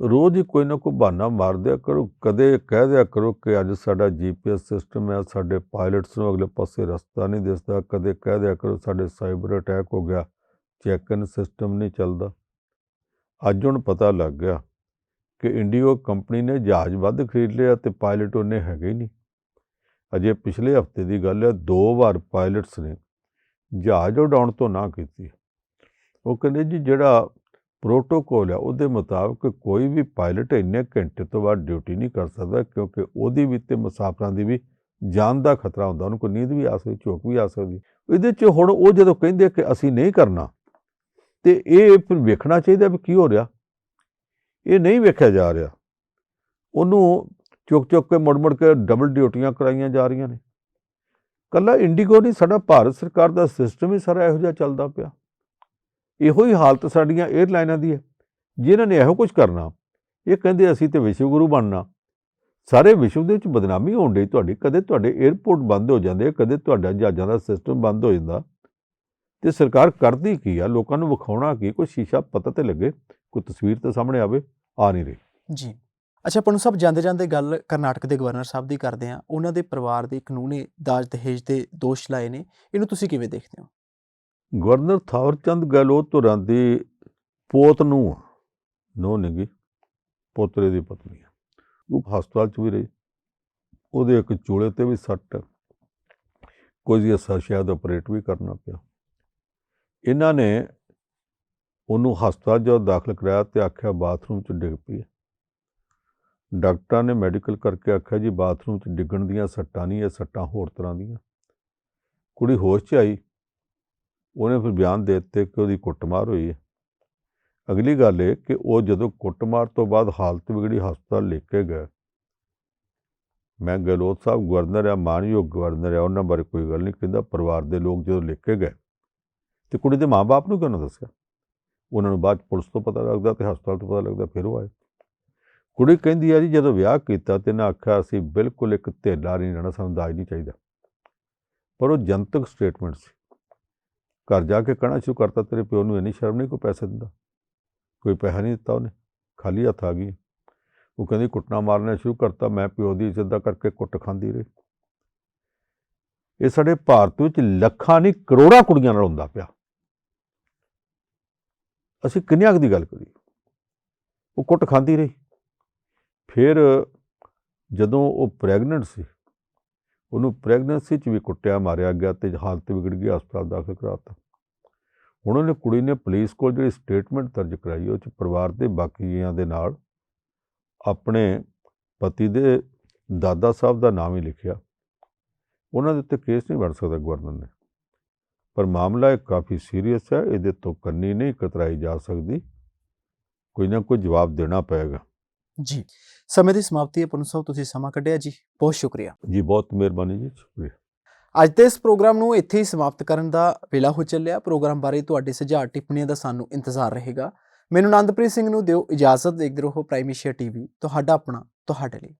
ਰੋਜ਼ ਹੀ ਕੋਈ ਨਾ ਕੋਈ ਬਹਾਨਾ ਮਾਰ ਦਿਆ ਕਰੋ, ਕਦੇ ਕਹਿ ਦਿਆ ਕਰੋ ਕਿ ਅੱਜ ਸਾਡਾ ਜੀਪੀਐਸ ਸਿਸਟਮ ਹੈ, ਸਾਡੇ ਪਾਇਲਟਸ ਨੂੰ ਅਗਲੇ ਪਾਸੇ ਰਸਤਾ ਨਹੀਂ ਦਿਸਦਾ, ਕਦੇ ਕਹਿ ਦਿਆ ਕਰੋ ਸਾਡੇ ਸਾਈਬਰ ਅਟੈਕ ਹੋ ਗਿਆ ਚੈੱਕ ਇਨ ਸਿਸਟਮ ਨਹੀਂ ਚੱਲਦਾ। ਅੱਜ ਹੁਣ ਪਤਾ ਲੱਗ ਗਿਆ ਕਿ ਇੰਡੀਓ ਕੰਪਨੀ ਨੇ ਜਹਾਜ਼ ਵੱਧ ਖਰੀਦ ਲਿਆ ਤੇ ਪਾਇਲਟ ਉਹਨੇ ਹੈਗੇ ਹੀ ਨਹੀਂ। ਅਜੇ ਪਿਛਲੇ ਹਫ਼ਤੇ ਦੀ ਗੱਲ ਹੈ, ਦੋ ਵਾਰ ਪਾਇਲਟਸ ਨੇ ਜਹਾਜ਼ ਉਡਾਉਣ ਤੋਂ ਨਾ ਕੀਤੀ। ਉਹ ਕਹਿੰਦੇ ਜੀ ਜਿਹੜਾ ਪ੍ਰੋਟੋਕੋਲ ਹੈ ਉਹਦੇ ਮੁਤਾਬਕ ਕੋਈ ਵੀ ਪਾਇਲਟ ਇੰਨੇ ਘੰਟੇ ਤੋਂ ਬਾਅਦ ਡਿਊਟੀ ਨਹੀਂ ਕਰ ਸਕਦਾ, ਕਿਉਂਕਿ ਉਹਦੀ ਵੀ ਤੇ ਮੁਸਾਫਰਾਂ ਦੀ ਵੀ ਜਾਨ ਦਾ ਖਤਰਾ ਹੁੰਦਾ, ਉਹਨੂੰ ਕੋਈ ਨੀਂਦ ਵੀ ਆ ਸਕਦੀ, ਝੋਕ ਵੀ ਆ ਸਕਦੀ। ਇਹਦੇ 'ਚ ਹੁਣ ਉਹ ਜਦੋਂ ਕਹਿੰਦੇ ਕਿ ਅਸੀਂ ਨਹੀਂ ਕਰਨਾ, ਤੇ ਇਹ ਫਿਰ ਵੇਖਣਾ ਚਾਹੀਦਾ ਵੀ ਕੀ ਹੋ ਰਿਹਾ। ਇਹ ਨਹੀਂ ਵੇਖਿਆ ਜਾ ਰਿਹਾ। ਉਹਨੂੰ ਚੁੱਕ ਚੁੱਕ ਕੇ, ਮੁੜ ਮੁੜ ਕੇ ਡਬਲ ਡਿਊਟੀਆਂ ਕਰਾਈਆਂ ਜਾ ਰਹੀਆਂ ਨੇ। ਕੱਲਾ ਇੰਡੀਗੋ ਨਹੀਂ, ਸਾਡਾ ਭਾਰਤ ਸਰਕਾਰ ਦਾ ਸਿਸਟਮ ਹੀ ਸਾਰਾ ਇਹੋ ਜਿਹਾ ਚੱਲਦਾ ਪਿਆ। ਇਹੋ ਹੀ ਹਾਲਤ ਸਾਡੀਆਂ 에ਅਰਲਾਈਨਾਂ ਦੀ ਹੈ, ਜਿਨ੍ਹਾਂ ਨੇ ਇਹੋ ਕੁਝ ਕਰਨਾ। ਇਹ ਕਹਿੰਦੇ ਅਸੀਂ ਤੇ ਵਿਸ਼ਵ ਗੁਰੂ ਬਣਨਾ। ਸਾਰੇ ਵਿਸ਼ਵ ਦੇ ਵਿੱਚ ਬਦਨਾਮੀ ਹੋਣ ਡਈ ਤੁਹਾਡੀ, ਕਦੇ ਤੁਹਾਡੇ 에ਅਰਪੋਰਟ ਬੰਦ ਹੋ ਜਾਂਦੇ, ਕਦੇ ਤੁਹਾਡਾ ਜਹਾਜ਼ਾਂ ਦਾ ਸਿਸਟਮ ਬੰਦ ਹੋ ਜਾਂਦਾ। ਤੇ ਸਰਕਾਰ ਕਰਦੀ ਕੀ ਆ? ਲੋਕਾਂ ਨੂੰ ਵਿਖਾਉਣਾ ਕੀ? ਕੋਈ ਸ਼ੀਸ਼ਾ ਪਤਾ ਤੇ ਲੱਗੇ, ਕੋਈ ਤਸਵੀਰ ਤੇ ਸਾਹਮਣੇ ਆਵੇ, ਆ ਨਹੀਂ ਰਹੀ। ਜੀ। ਅੱਛਾ ਪਨੂ ਸਾਹਿਬ ਜਾਂਦੇ ਜਾਂਦੇ ਗੱਲ ਕਰਨਾਟਕ ਦੇ ਗਵਰਨਰ ਸਾਹਿਬ ਦੀ ਕਰਦੇ ਆ ਉਹਨਾਂ ਦੇ ਪਰਿਵਾਰ ਦੇ ਕਾਨੂੰਨੀ ਦਾਜ ਦਹੇਜ ਦੇ ਦੋਸ਼ ਲਾਏ ਨੇ। ਇਹਨੂੰ ਤੁਸੀਂ ਕਿਵੇਂ ਦੇਖਦੇ ਹੋ? ਗਵਰਨਰ ਥਾਵਰਚੰਦ ਗਹਿਲੋਤ ਧੁਰਾਂ ਦੀ ਪੋਤ ਨੂੰ ਨੋ ਨਿਗੀ ਪੋਤਰੇ ਦੀ ਪਤਨੀ ਉਹ ਹਸਪਤਾਲ 'ਚ ਵੀ ਰਹੀ। ਉਹਦੇ ਇੱਕ ਚੂਲੇ ਤੇ ਵੀ ਸੱਟ। ਹੈ। ਕੋਈ ਅਸਾ ਸ਼ਾਇਦ ਆਪਰੇਟ ਵੀ ਕਰਨਾ ਪਿਆ। ਇਹਨਾਂ ਨੇ ਉਹਨੂੰ ਹਸਪਤਾਲ ਜਦੋਂ ਦਾਖਲ ਕਰਾਇਆ ਤੇ ਆਖਿਆ ਬਾਥਰੂਮ 'ਚ ਡਿੱਗ ਪਈ ਡਾਕਟਰਾਂ ਨੇ ਮੈਡੀਕਲ ਕਰਕੇ ਆਖਿਆ ਜੀ ਬਾਥਰੂਮ 'ਚ ਡਿੱਗਣ ਦੀਆਂ ਸੱਟਾਂ ਨਹੀਂ ਇਹ ਸੱਟਾਂ ਹੋਰ ਤਰ੍ਹਾਂ ਦੀਆਂ। ਕੁੜੀ ਹੋਸ਼ 'ਚ ਆਈ। ਉਹਨੇ ਫਿਰ ਬਿਆਨ ਦੇ ਦਿੱਤੇ ਕਿ ਉਹਦੀ ਕੁੱਟਮਾਰ ਹੋਈ ਹੈ। ਅਗਲੀ ਗੱਲ ਇਹ ਕਿ ਉਹ ਜਦੋਂ ਕੁੱਟਮਾਰ ਤੋਂ ਬਾਅਦ ਹਾਲਤ ਵਿਗੜੀ ਹਸਪਤਾਲ ਲੈ ਕੇ ਗਏ। ਮੈਂ ਗਹਿਲੋਤ ਸਾਹਿਬ ਗਵਰਨਰ ਆ, ਮਾਨਯੋਗ ਗਵਰਨਰ ਆ, ਉਹਨਾਂ ਬਾਰੇ ਕੋਈ ਗੱਲ ਨਹੀਂ ਕਹਿੰਦਾ। ਪਰਿਵਾਰ ਦੇ ਲੋਕ ਜਦੋਂ ਲੈ ਕੇ ਗਏ ਤੇ ਕੁੜੀ ਦੇ ਮਾਪੇ ਨੂੰ ਕਿਉਂ ਨਾ ਦੱਸਿਆ? ਉਹਨਾਂ ਨੂੰ ਬਾਅਦ 'ਚ ਪੁਲਿਸ ਤੋਂ ਪਤਾ ਲੱਗਦਾ ਤੇ ਹਸਪਤਾਲ ਤੋਂ ਪਤਾ ਲੱਗਦਾ ਫਿਰ ਉਹ ਆਏ। ਕੁੜੀ ਕਹਿੰਦੀ ਆ ਜੀ, ਜਦੋਂ ਵਿਆਹ ਕੀਤਾ ਤੇ ਨਾ ਆਖਿਆ, ਅਸੀਂ ਬਿਲਕੁਲ ਇੱਕ ਧੇਲਾ ਨਹੀਂ ਰਹਿਣਾ ਸਾਨੂੰ ਦਾਜ ਨਹੀਂ ਚਾਹੀਦਾ। ਪਰ ਉਹ ਜਨਤਕ ਸਟੇਟਮੈਂਟ ਸੀ। ਘਰ ਜਾ ਕੇ ਕਹਿਣਾ ਸ਼ੁਰੂ ਕਰਤਾ, ਤੇਰੇ ਪਿਓ ਨੂੰ ਇੰਨੀ ਸ਼ਰਮ ਨਹੀਂ, ਕੋਈ ਪੈਸੇ ਦਿੰਦਾ। ਕੋਈ ਪੈਸਾ ਨਹੀਂ ਦਿੱਤਾ ਉਹਨੇ। ਖਾਲੀ ਹੱਥ ਆ ਗਈ। ਉਹ ਕਹਿੰਦੀ, ਕੁੱਟਣਾ ਮਾਰਨਾ ਸ਼ੁਰੂ ਕਰਤਾ, ਮੈਂ ਪਿਓ ਦੀ ਇੱਜ਼ਤ ਦਾ ਕਰਕੇ ਕੁੱਟ ਖਾਂਦੀ ਰਹੀ। ਇਹ ਸਾਡੇ ਭਾਰਤ ਵਿੱਚ ਲੱਖਾਂ ਨਹੀਂ, ਕਰੋੜਾਂ ਕੁੜੀਆਂ ਨਾਲ ਹੁੰਦਾ ਪਿਆ। ਅਸੀਂ ਕਿੰਨਿਆਂ ਕੁ ਦੀ ਗੱਲ ਕਰੀਏ? ਉਹ ਕੁੱਟ ਖਾਂਦੀ ਰਹੀ। ਫਿਰ ਜਦੋਂ ਉਹ ਪ੍ਰੈਗਨੈਂਟ ਸੀ ਉਹਨੂੰ ਪ੍ਰੈਗਨੈਂਸੀ 'ਚ ਵੀ ਕੁੱਟਿਆ, ਮਾਰਿਆ ਗਿਆ ਤੇ ਹਾਲਤ ਵਿਗੜ ਗਈ, ਹਸਪਤਾਲ ਦਾਖਲ ਕਰਾਤਾ। ਹੁਣ ਉਹਨੇ ਕੁੜੀ ਨੇ ਪੁਲਿਸ ਕੋਲ ਜਿਹੜੀ ਸਟੇਟਮੈਂਟ ਦਰਜ ਕਰਾਈ, ਉਹ 'ਚ ਪਰਿਵਾਰ ਦੇ ਬਾਕੀਆਂ ਦੇ ਨਾਲ ਆਪਣੇ ਪਤੀ ਦੇ ਦਾਦਾ ਸਾਹਿਬ ਦਾ ਨਾਮ ਹੀ ਲਿਖਿਆ। ਉਹਨਾਂ ਦੇ ਉੱਤੇ ਕੇਸ ਨਹੀਂ ਬਣ ਸਕਦਾ ਗਵਰਨਰ ਨੇ। ਪਰ ਮਾਮਲਾ ਇਹ ਕਾਫੀ ਸੀਰੀਅਸ ਹੈ, ਇਹਦੇ ਤੋਂ ਕੰਨੀ ਨਹੀਂ ਕਤਰਾਈ ਜਾ ਸਕਦੀ। ਕੋਈ ਨਾ ਕੋਈ ਜਵਾਬ ਦੇਣਾ ਪਏਗਾ। ਜੀ। ਸਮੇਂ ਦੀ ਸਮਾਪਤੀ ਹੈ ਪਨੂ ਸਾਹਿਬ ਤੁਸੀਂ ਸਮਾਂ ਕੱਢਿਆ ਜੀ। ਬਹੁਤ ਸ਼ੁਕਰੀਆ। ਜੀ ਬਹੁਤ ਮਿਹਰਬਾਨੀ ਜੀ ਸ਼ੁਕਰੀਆ। ਅੱਜ ਦੇ ਇਸ ਪ੍ਰੋਗਰਾਮ ਨੂੰ ਇੱਥੇ ਹੀ ਸਮਾਪਤ ਕਰਨ ਦਾ ਵੇਲਾ ਹੋ ਚੱਲਿਆ। ਪ੍ਰੋਗਰਾਮ ਬਾਰੇ ਤੁਹਾਡੇ ਸੁਝਾਅ ਟਿੱਪਣੀਆਂ ਦਾ ਸਾਨੂੰ ਇੰਤਜ਼ਾਰ ਰਹੇਗਾ। ਮੈਨੂੰ ਆਨੰਦਪ੍ਰੀਤ ਸਿੰਘ ਨੂੰ ਦਿਓ ਇਜਾਜ਼ਤ। ਦੇਖਦੇ ਰਹੋ ਪ੍ਰਾਈਮ ਏਸ਼ੀਆ ਟੀਵੀ ਤੁਹਾਡਾ ਆਪਣਾ ਤੁਹਾਡੇ ਲਈ।